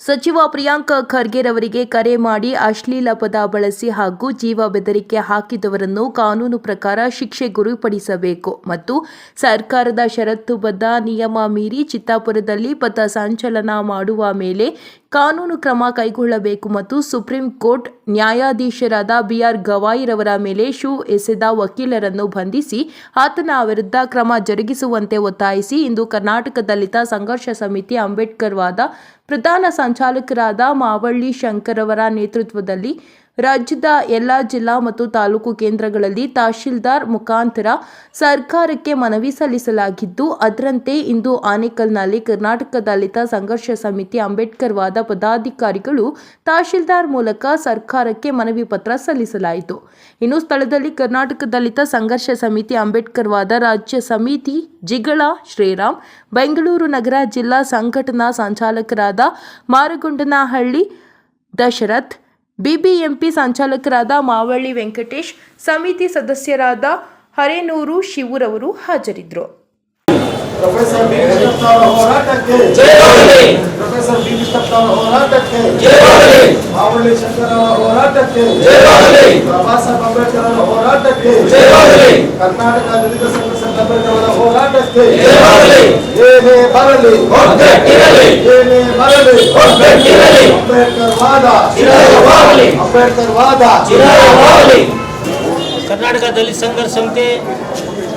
ಸಚಿವ ಪ್ರಿಯಾಂಕ ಖರ್ಗೆರವರಿಗೆ ಕರೆ ಮಾಡಿ ಅಶ್ಲೀಲ ಪದ ಬಳಸಿ ಹಾಗೂ ಜೀವ ಬೆದರಿಕೆ ಹಾಕಿದವರನ್ನು ಕಾನೂನು ಪ್ರಕಾರ ಶಿಕ್ಷೆ ಗುರಿಪಡಿಸಬೇಕು ಮತ್ತು ಸರ್ಕಾರದ ಷರತ್ತುಬದ್ಧ ನಿಯಮ ಮೀರಿ ಚಿತ್ತಾಪುರದಲ್ಲಿ ಪಥ ಸಂಚಲನ ಮಾಡುವ ಮೇಲೆ ಕಾನೂನು ಕ್ರಮ ಕೈಗೊಳ್ಳಬೇಕು ಮತ್ತು ಸುಪ್ರೀಂ ಕೋರ್ಟ್ ನ್ಯಾಯಾಧೀಶರಾದ ಬಿಆರ್ ಗವಾಯಿರವರ ಮೇಲೆ ಶೂ ಎಸೆದ ವಕೀಲರನ್ನು ಬಂಧಿಸಿ ಆತನ ವಿರುದ್ಧ ಕ್ರಮ ಜರುಗಿಸುವಂತೆ ಒತ್ತಾಯಿಸಿ ಇಂದು ಕರ್ನಾಟಕ ದಲಿತ ಸಂಘರ್ಷ ಸಮಿತಿ ಅಂಬೇಡ್ಕರ್ ವಾದ ಪ್ರಧಾನ ಸಂಚಾಲಕರಾದ ಮಾವಳ್ಳಿ ಶಂಕರ್ ಅವರ ನೇತೃತ್ವದಲ್ಲಿ ರಾಜ್ಯದ ಎಲ್ಲ ಜಿಲ್ಲಾ ಮತ್ತು ತಾಲೂಕು ಕೇಂದ್ರಗಳಲ್ಲಿ ತಹಶೀಲ್ದಾರ್ ಮುಖಾಂತರ ಸರ್ಕಾರಕ್ಕೆ ಮನವಿ ಸಲ್ಲಿಸಲಾಗಿದ್ದು, ಅದರಂತೆ ಇಂದು ಆನೇಕಲ್ನಲ್ಲಿ ಕರ್ನಾಟಕ ದಲಿತ ಸಂಘರ್ಷ ಸಮಿತಿ ಅಂಬೇಡ್ಕರ್ ವಾದ ಪದಾಧಿಕಾರಿಗಳು ತಹಶೀಲ್ದಾರ್ ಮೂಲಕ ಸರ್ಕಾರಕ್ಕೆ ಮನವಿ ಪತ್ರ ಸಲ್ಲಿಸಲಾಯಿತು. ಇನ್ನು ಸ್ಥಳದಲ್ಲಿ ಕರ್ನಾಟಕ ದಲಿತ ಸಂಘರ್ಷ ಸಮಿತಿ ಅಂಬೇಡ್ಕರ್ ವಾದ ರಾಜ್ಯ ಸಮಿತಿ ಜಿಗಳ ಶ್ರೀರಾಮ್, ಬೆಂಗಳೂರು ನಗರ ಜಿಲ್ಲಾ ಸಂಘಟನಾ ಸಂಚಾಲಕರಾದ ಮಾರಗುಂಡನಹಳ್ಳಿ ದಶರಥ್ ಬಿಬಿಎಂಪಿ ಸಂಚಾಲಕರಾದ ಮಾವಳ್ಳಿ ವೆಂಕಟೇಶ್ ಸಮಿತಿ ಸದಸ್ಯರಾದ ಹರೇನೂರು ಶಿವರವರು ಹಾಜರಿದ್ದರು. Professor B. ಕೃಷ್ಣಪ್ಪ ಹೋರಾಟಕ್ಕೆ. ಜಯವಾಗಲಿ ಪ್ರೊಫೆಸರ್ ಬಿ. ಕೃಷ್ಣಪ್ಪ ಹೋರಾಟಕ್ಕೆ. ಜಯವಾಗಲಿ ಮಾವಳ್ಳಿ ಶಂಕರ ಹೋರಾಟಕ್ಕೆ. ಜಯವಾಗಲಿ ಬಾಬಾ ಸಾಹೇಬ್ ಅಂಬೇಡ್ಕರ್ ಹೋರಾಟಕ್ಕೆ. ಜಯವಾಗಲಿ ಕರ್ನಾಟಕ ದಲಿತ ಸಂಘ ಸಂಘ ಅಂಬೇಡ್ಕರ್ ಅವರ ಹೋರಾಟಕ್ಕೆ ಜಯವಾಗಲಿ ಏನೇ ಬರಲಿ. ಒಗ್ಗಟ್ಟಿರಲಿ ಏನೇ ಬರಲಿ. ಅಂಬೇಡ್ಕರ್ ವಾದ. ಚಿರವಾಗಲಿ ಅಂಬೇಡ್ಕರ್ ವಾದ. ಚಿರವಾಗಲಿ ಕರ್ನಾಟಕ ದಲಿತ ಸಂಘರ್ಷ ಸಮಿತಿ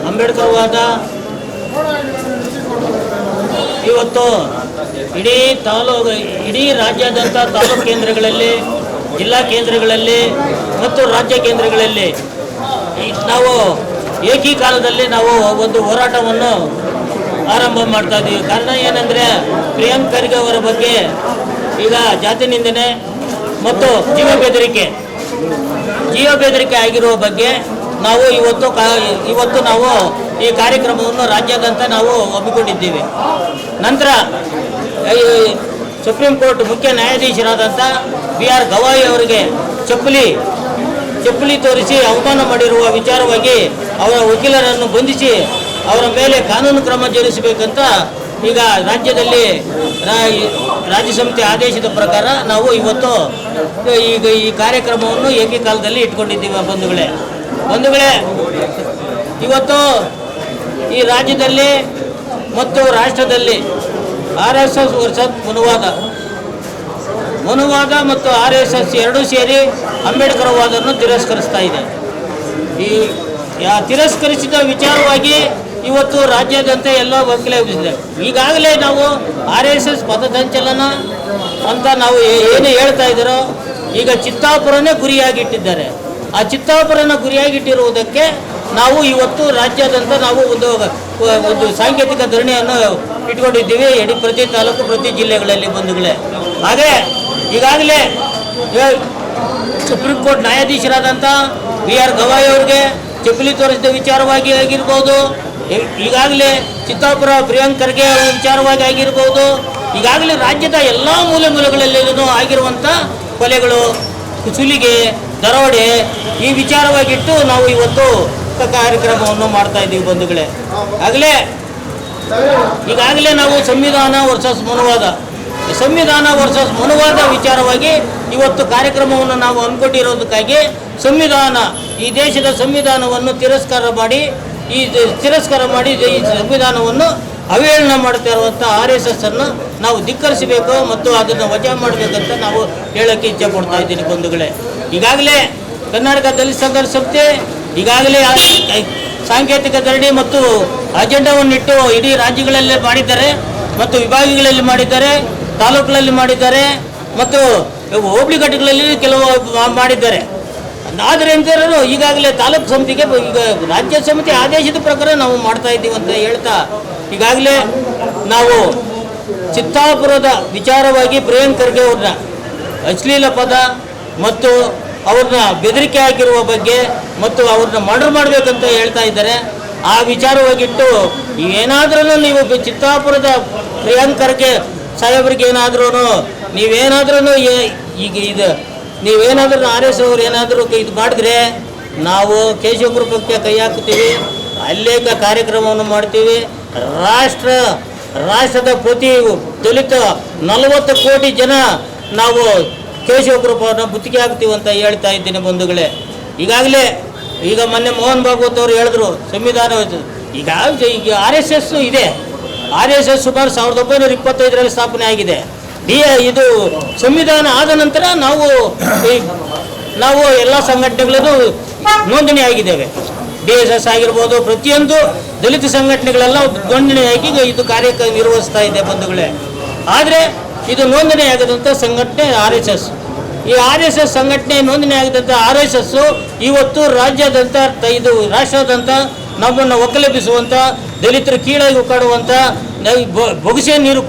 ಅಂಬೇಡ್ಕರ್ ವಾದ. ಇವತ್ತು ಇಡೀ ತಾಲೂಕು ಇಡೀ ರಾಜ್ಯಾದ್ಯಂತ ತಾಲೂಕು ಕೇಂದ್ರಗಳಲ್ಲಿ ಜಿಲ್ಲಾ ಕೇಂದ್ರಗಳಲ್ಲಿ ಮತ್ತು ರಾಜ್ಯ ಕೇಂದ್ರಗಳಲ್ಲಿ ನಾವು ಏಕೀಕಾಲದಲ್ಲಿ ನಾವು ಒಂದು ಹೋರಾಟವನ್ನು ಆರಂಭ ಮಾಡ್ತಾ ಇದ್ದೀವಿ. ಕಾರಣ ಏನಂದರೆ ಪ್ರಿಯಾಂಕ್ ಅವರ ಬಗ್ಗೆ ಈಗ ಜಾತಿ ನಿಂದನೆ ಮತ್ತು ಜೀವ ಬೆದರಿಕೆ. ಜೀವ ಬೆದರಿಕೆ ಆಗಿರುವ ಬಗ್ಗೆ ನಾವು ಇವತ್ತು ಇವತ್ತು ನಾವು ಈ ಕಾರ್ಯಕ್ರಮವನ್ನು ರಾಜ್ಯಾದ್ಯಂತ ನಾವು ಒಪ್ಪಿಕೊಂಡಿದ್ದೀವಿ ನಂತರ ಸುಪ್ರೀಂ ಕೋರ್ಟ್ ಮುಖ್ಯ ನ್ಯಾಯಾಧೀಶರಾದಂಥ ಬಿ ಆರ್ ಗವಾಯಿ ಅವರಿಗೆ ಚಪ್ಪಲಿ ಚಪ್ಪಲಿ ತೋರಿಸಿ ಅವಮಾನ ಮಾಡಿರುವ ವಿಚಾರವಾಗಿ ಅವರ ವಕೀಲರನ್ನು ಬಂಧಿಸಿ ಅವರ ಮೇಲೆ ಕಾನೂನು ಕ್ರಮ ಜರುಗಿಸಬೇಕಂತ ಈಗ ರಾಜ್ಯದಲ್ಲಿ ರಾಜ್ಯ ಸಮಿತಿ ಆದೇಶದ ಪ್ರಕಾರ ನಾವು ಇವತ್ತು ಈಗ ಈ ಕಾರ್ಯಕ್ರಮವನ್ನು ಏಕಕಾಲದಲ್ಲಿ ಇಟ್ಕೊಂಡಿದ್ದೀವಿ ಬಂಧುಗಳೇ. ಬಂಧುಗಳೇ, ಇವತ್ತು ಈ ರಾಜ್ಯದಲ್ಲಿ ಮತ್ತು ರಾಷ್ಟ್ರದಲ್ಲಿ ಆರ್ ಎಸ್ ಎಸ್ ವರ್ಷದ ಮನುವಾದ ಮನುವಾದ ಮತ್ತು ಆರ್ ಎಸ್ ಎಸ್ ಎರಡೂ ಸೇರಿ ಅಂಬೇಡ್ಕರ್ ವಾದವನ್ನು ತಿರಸ್ಕರಿಸ್ತಾ ಇದೆ. ಈ ತಿರಸ್ಕರಿಸಿದ ವಿಚಾರವಾಗಿ ಇವತ್ತು ರಾಜ್ಯಾದ್ಯಂತ ಎಲ್ಲ ವಕೀಲ ಎಬ್ಬಿಸಿದೆ ಈಗಾಗಲೇ ನಾವು ಆರ್ ಎಸ್ ಎಸ್ ಪಥಸಂಚಲನ ಅಂತ ನಾವು ಏನು ಹೇಳ್ತಾ ಇದ್ದೀರೋ, ಈಗ ಚಿತ್ತಾಪುರನೇ ಗುರಿಯಾಗಿಟ್ಟಿದ್ದಾರೆ. ಆ ಚಿತ್ತಾಪುರನ ಗುರಿಯಾಗಿಟ್ಟಿರುವುದಕ್ಕೆ ನಾವು ಇವತ್ತು ರಾಜ್ಯಾದ್ಯಂತ ನಾವು ಒಂದು ಒಂದು ಸಾಂಕೇತಿಕ ಧರಣಿಯನ್ನು ಇಟ್ಕೊಂಡಿದ್ದೀವಿ, ಇಡೀ ಪ್ರತಿ ತಾಲೂಕು, ಪ್ರತಿ ಜಿಲ್ಲೆಗಳಲ್ಲಿ ಬಂಧುಗಳೇ. ಹಾಗೆ ಈಗಾಗಲೇ ಸುಪ್ರೀಂ ಕೋರ್ಟ್ ನ್ಯಾಯಾಧೀಶರಾದಂಥ ಬಿ ಆರ್ ಗವಾಯಿ ಅವ್ರಿಗೆ ಚಪ್ಪಲಿ ತೋರಿಸಿದ ವಿಚಾರವಾಗಿ ಆಗಿರ್ಬೋದು ಈಗಾಗಲೇ ಚಿತ್ತಾಪುರ ಪ್ರಿಯಾಂಕ್ ವಿಚಾರವಾಗಿ ಆಗಿರ್ಬೋದು, ಈಗಾಗಲೇ ರಾಜ್ಯದ ಎಲ್ಲ ಮೂಲೆ ಮೂಲೆಗಳಲ್ಲಿನೂ ಆಗಿರುವಂಥ ಕೊಲೆಗಳು ಸುಲಿಗೆ ದರೋಡೆ ಈ ವಿಚಾರವಾಗಿಟ್ಟು ನಾವು ಇವತ್ತು ಕಾರ್ಯಕ್ರಮವನ್ನು ಮಾಡ್ತಾ ಇದ್ದೀವಿ ಬಂಧುಗಳೇ. ಆಗಲೇ, ಈಗಾಗಲೇ ನಾವು ಸಂವಿಧಾನ ವರ್ಸಸ್ ಮನುವಾದ ಸಂವಿಧಾನ ವರ್ಸಸ್ ಮನುವಾದ ವಿಚಾರವಾಗಿ ಇವತ್ತು ಕಾರ್ಯಕ್ರಮವನ್ನು ನಾವು ಅಂದ್ಕೊಟ್ಟಿರೋದಕ್ಕಾಗಿ ಸಂವಿಧಾನ, ಈ ದೇಶದ ಸಂವಿಧಾನವನ್ನು ತಿರಸ್ಕಾರ ಮಾಡಿ, ಈ ತಿರಸ್ಕಾರ ಮಾಡಿ ಈ ಸಂವಿಧಾನವನ್ನು ಅವಹೇಳನ ಮಾಡ್ತಾ ಇರುವಂಥ ಆರ್ ಎಸ್ ಎಸ್ ಅನ್ನು ನಾವು ಧಿಕ್ಕರಿಸಬೇಕು ಮತ್ತು ಅದನ್ನು ವಜಾ ಮಾಡಬೇಕಂತ ನಾವು ಹೇಳೋಕ್ಕೆ ಇಚ್ಛೆ ಪಡ್ತಾ ಇದ್ದೀನಿ ಬಂಧುಗಳೇ. ಈಗಾಗಲೇ ಕರ್ನಾಟಕ ದಲಿತ ಸಂಘರ್ಷ ಸಂಸ್ಥೆ ಈಗಾಗಲೇ ಸಾಂಕೇತಿಕ ಧರಣಿ ಮತ್ತು ಅಜೆಂಡಾವನ್ನಿಟ್ಟು ಇಡೀ ರಾಜ್ಯಗಳಲ್ಲೇ ಮಾಡಿದ್ದಾರೆ ಮತ್ತು ವಿಭಾಗಗಳಲ್ಲಿ ಮಾಡಿದ್ದಾರೆ. ತಾಲೂಕುಗಳಲ್ಲಿ ಮಾಡಿದ್ದಾರೆ ಮತ್ತು ಹೋಬಳಿ ಘಟಕಗಳಲ್ಲಿ ಕೆಲವು ಮಾಡಿದ್ದಾರೆ. ಆದರೆ ಅಂತೇಳಿ ಈಗಾಗಲೇ ತಾಲೂಕು ಸಮಿತಿಗೆ ಈಗ ರಾಜ್ಯ ಸಮಿತಿ ಆದೇಶದ ಪ್ರಕಾರ ನಾವು ಮಾಡ್ತಾ ಇದ್ದೀವಿ ಅಂತ ಹೇಳ್ತಾ, ಈಗಾಗಲೇ ನಾವು ಚಿತ್ತಾಪುರದ ವಿಚಾರವಾಗಿ ಪ್ರಿಯಾಂಕ್ ಖರ್ಗೆ ಅವ್ರನ್ನ ಅಶ್ಲೀಲ ಪದ ಮತ್ತು ಅವ್ರನ್ನ ಬೆದರಿಕೆ ಹಾಕಿರುವ ಬಗ್ಗೆ ಮತ್ತು ಅವ್ರನ್ನ ಮರ್ಡರ್ ಮಾಡಬೇಕಂತ ಹೇಳ್ತಾ ಇದ್ದಾರೆ. ಆ ವಿಚಾರವಾಗಿಟ್ಟು ಏನಾದ್ರೂ ನೀವು ಚಿತ್ತಾಪುರದ ಪ್ರಿಯಾಂಕ್ ಖರ್ಗೆ ಸಾಹೇಬ್ರಿಗೆ ಏನಾದ್ರೂ ನೀವೇನಾದ್ರೂ ಈಗ ಇದು ನೀವೇನಾದ್ರೂ ಆರ್ ಎಸ್ ಅವ್ರು ಏನಾದರೂ ಇದು ಮಾಡಿದ್ರೆ ನಾವು ಕೇಶವ ಗ್ರೂಪಕ್ಕೆ ಕೈ ಹಾಕ್ತೀವಿ ಅಲ್ಲೇ ಕಾರ್ಯಕ್ರಮವನ್ನು ಮಾಡ್ತೀವಿ. ರಾಷ್ಟ್ರ, ರಾಷ್ಟ್ರದ ಪ್ರತಿ ದಲಿತ ನಲವತ್ತು ಕೋಟಿ ಜನ ನಾವು ಕೇಶವ ಗ್ರೂಪವನ್ನು ಬುತ್ತಿಗೆ ಹಾಕ್ತೀವಿ ಅಂತ ಹೇಳ್ತಾ ಇದ್ದೀನಿ ಬಂಧುಗಳೇ. ಈಗಾಗಲೇ, ಈಗ ಮೊನ್ನೆ ಮೋಹನ್ ಭಾಗವತ್ ಅವರು ಹೇಳಿದ್ರು, ಸಂವಿಧಾನ, ಈಗ ಈಗ ಆರ್ ಎಸ್ ಎಸ್ ಇದೆ. ಆರ್ ಎಸ್ ಎಸ್ ಸುಮಾರು ಸಾವಿರದ ಒಂಬೈನೂರ ಇಪ್ಪತ್ತೈದರಲ್ಲಿ ಸ್ಥಾಪನೆ ಆಗಿದೆ. ಇದು ಸಂವಿಧಾನ ಆದ ನಂತರ ನಾವು ನಾವು ಎಲ್ಲ ಸಂಘಟನೆಗಳನ್ನು ನೋಂದಣಿ ಆಗಿದ್ದೇವೆ. ಡಿ ಎಸ್ ಎಸ್ ಆಗಿರ್ಬೋದು, ಪ್ರತಿಯೊಂದು ದಲಿತ ಸಂಘಟನೆಗಳೆಲ್ಲ ನೋಂದಣಿಯಾಗಿ ಇದು ಕಾರ್ಯ ನಿರ್ವಹಿಸ್ತಾ ಇದೆ ಬಂಧುಗಳೇ. ಆದರೆ ಇದು ನೋಂದಣಿ ಆಗದಂಥ ಸಂಘಟನೆ ಆರ್ ಎಸ್ ಎಸ್ ಈ ಆರ್ ಎಸ್ ಎಸ್ ಸಂಘಟನೆ ನೋಂದಣಿ ಆಗಿದಂಥ ಆರ್ ಎಸ್ ಎಸ್ ಇವತ್ತು ರಾಜ್ಯಾದ್ಯಂತ, ಇದು ರಾಷ್ಟ್ರಾದ್ಯಂತ ನಮ್ಮನ್ನು ಒಕ್ಕಲೆಬ್ಬಿಸುವಂಥ ದಲಿತರು ಕೀಳಾಗಿ ಕಾಡುವಂಥ ನ- ಬೊ- ಬೊಗಸೆ ನೀರು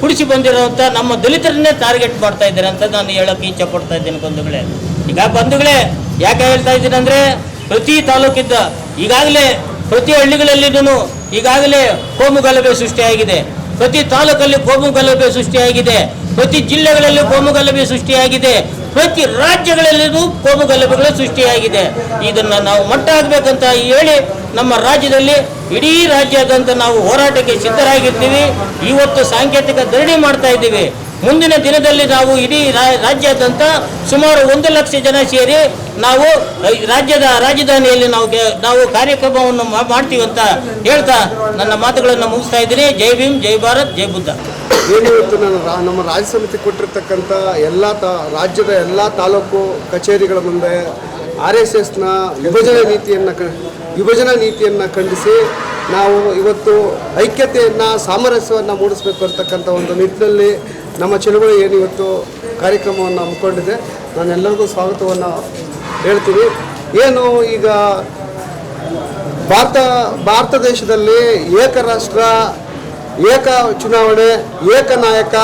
ಕುಡಿಸಿ ಬಂದಿರುವಂಥ ನಮ್ಮ ದಲಿತರನ್ನೇ ಟಾರ್ಗೆಟ್ ಮಾಡ್ತಾ ಇದ್ದಾರೆ ಅಂತ ನಾನು ಹೇಳೋಕ್ಕೆ ಇಚ್ಛೆ ಪಡ್ತಾ ಇದ್ದೀನಿ ಬಂಧುಗಳೇ. ಈಗ ಬಂಧುಗಳೇ, ಯಾಕೆ ಹೇಳ್ತಾ ಇದ್ದೀನಿ ಅಂದರೆ, ಪ್ರತಿ ತಾಲೂಕಿದ್ದ, ಈಗಾಗಲೇ ಪ್ರತಿ ಹಳ್ಳಿಗಳಲ್ಲಿನೂ ಈಗಾಗಲೇ ಕೋಮು ಗಲಭೆ ಸೃಷ್ಟಿಯಾಗಿದೆ. ಪ್ರತಿ ತಾಲೂಕಲ್ಲಿ ಕೋಮು ಗಲಭೆ ಸೃಷ್ಟಿಯಾಗಿದೆ. ಪ್ರತಿ ಜಿಲ್ಲೆಗಳಲ್ಲಿ ಕೋಮು ಗಲಭೆ ಸೃಷ್ಟಿಯಾಗಿದೆ. ಪ್ರತಿ ರಾಜ್ಯಗಳಲ್ಲಿಯೂ ಕೋಮು ಗಲಭೆಗಳು ಸೃಷ್ಟಿಯಾಗಿದೆ. ಇದನ್ನು ನಾವು ಮಟ್ಟ ಹಾಕಬೇಕಂತ ಹೇಳಿ ನಮ್ಮ ರಾಜ್ಯದಲ್ಲಿ ಇಡೀ ರಾಜ್ಯಾದ್ಯಂತ ನಾವು ಹೋರಾಟಕ್ಕೆ ಸಿದ್ಧರಾಗಿರ್ತೀವಿ ಇವತ್ತು ಸಾಂಕೇತಿಕ ಧರಣಿ ಮಾಡ್ತಾ ಇದ್ದೀವಿ. ಮುಂದಿನ ದಿನದಲ್ಲಿ ನಾವು ಇಡೀ ರಾಜ್ಯಾದ್ಯಂತ ಸುಮಾರು ಒಂದು ಲಕ್ಷ ಜನ ಸೇರಿ ನಾವು ರಾಜ್ಯದ ರಾಜಧಾನಿಯಲ್ಲಿ ನಾವು ನಾವು ಕಾರ್ಯಕ್ರಮವನ್ನು ಮಾಡ್ತೀವಿ ಅಂತ ಹೇಳ್ತಾ ನನ್ನ ಮಾತುಗಳನ್ನು ಮುಗಿಸ್ತಾ ಇದ್ದೀನಿ. ಜೈ ಭೀಮ್, ಜೈ ಭಾರತ್, ಜೈ ಬುದ್ಧ. ಏನು ಇವತ್ತು ನಾನು ನಮ್ಮ ರಾಜ್ಯ ಸಮಿತಿ ಕೊಟ್ಟಿರ್ತಕ್ಕಂಥ ಎಲ್ಲ ತಾ ರಾಜ್ಯದ ಎಲ್ಲ ತಾಲೂಕು ಕಚೇರಿಗಳ ಮುಂದೆ ಆರ್ ಎಸ್ ಎಸ್ನ ವಿಭಜನೆ ನೀತಿಯನ್ನು ಕ ವಿಭಜನಾ ನೀತಿಯನ್ನು ಖಂಡಿಸಿ ನಾವು ಇವತ್ತು ಐಕ್ಯತೆಯನ್ನು, ಸಾಮರಸ್ಯವನ್ನು ಮೂಡಿಸಬೇಕು ಅಂತಕ್ಕಂಥ ಒಂದು ನಿಟ್ಟಿನಲ್ಲಿ ನಮ್ಮ ಚಳುವಳಿ ಏನು ಇವತ್ತು ಕಾರ್ಯಕ್ರಮವನ್ನು ಹಮ್ಮಿಕೊಂಡಿದೆ. ನಾನೆಲ್ಲರಿಗೂ ಸ್ವಾಗತವನ್ನು ಹೇಳ್ತೀನಿ. ಏನು ಈಗ ಭಾರತ ಭಾರತ ದೇಶದಲ್ಲಿ ಏಕರಾಷ್ಟ್ರ ಏಕ ಚುನಾವಣೆ ಏಕನಾಯಕ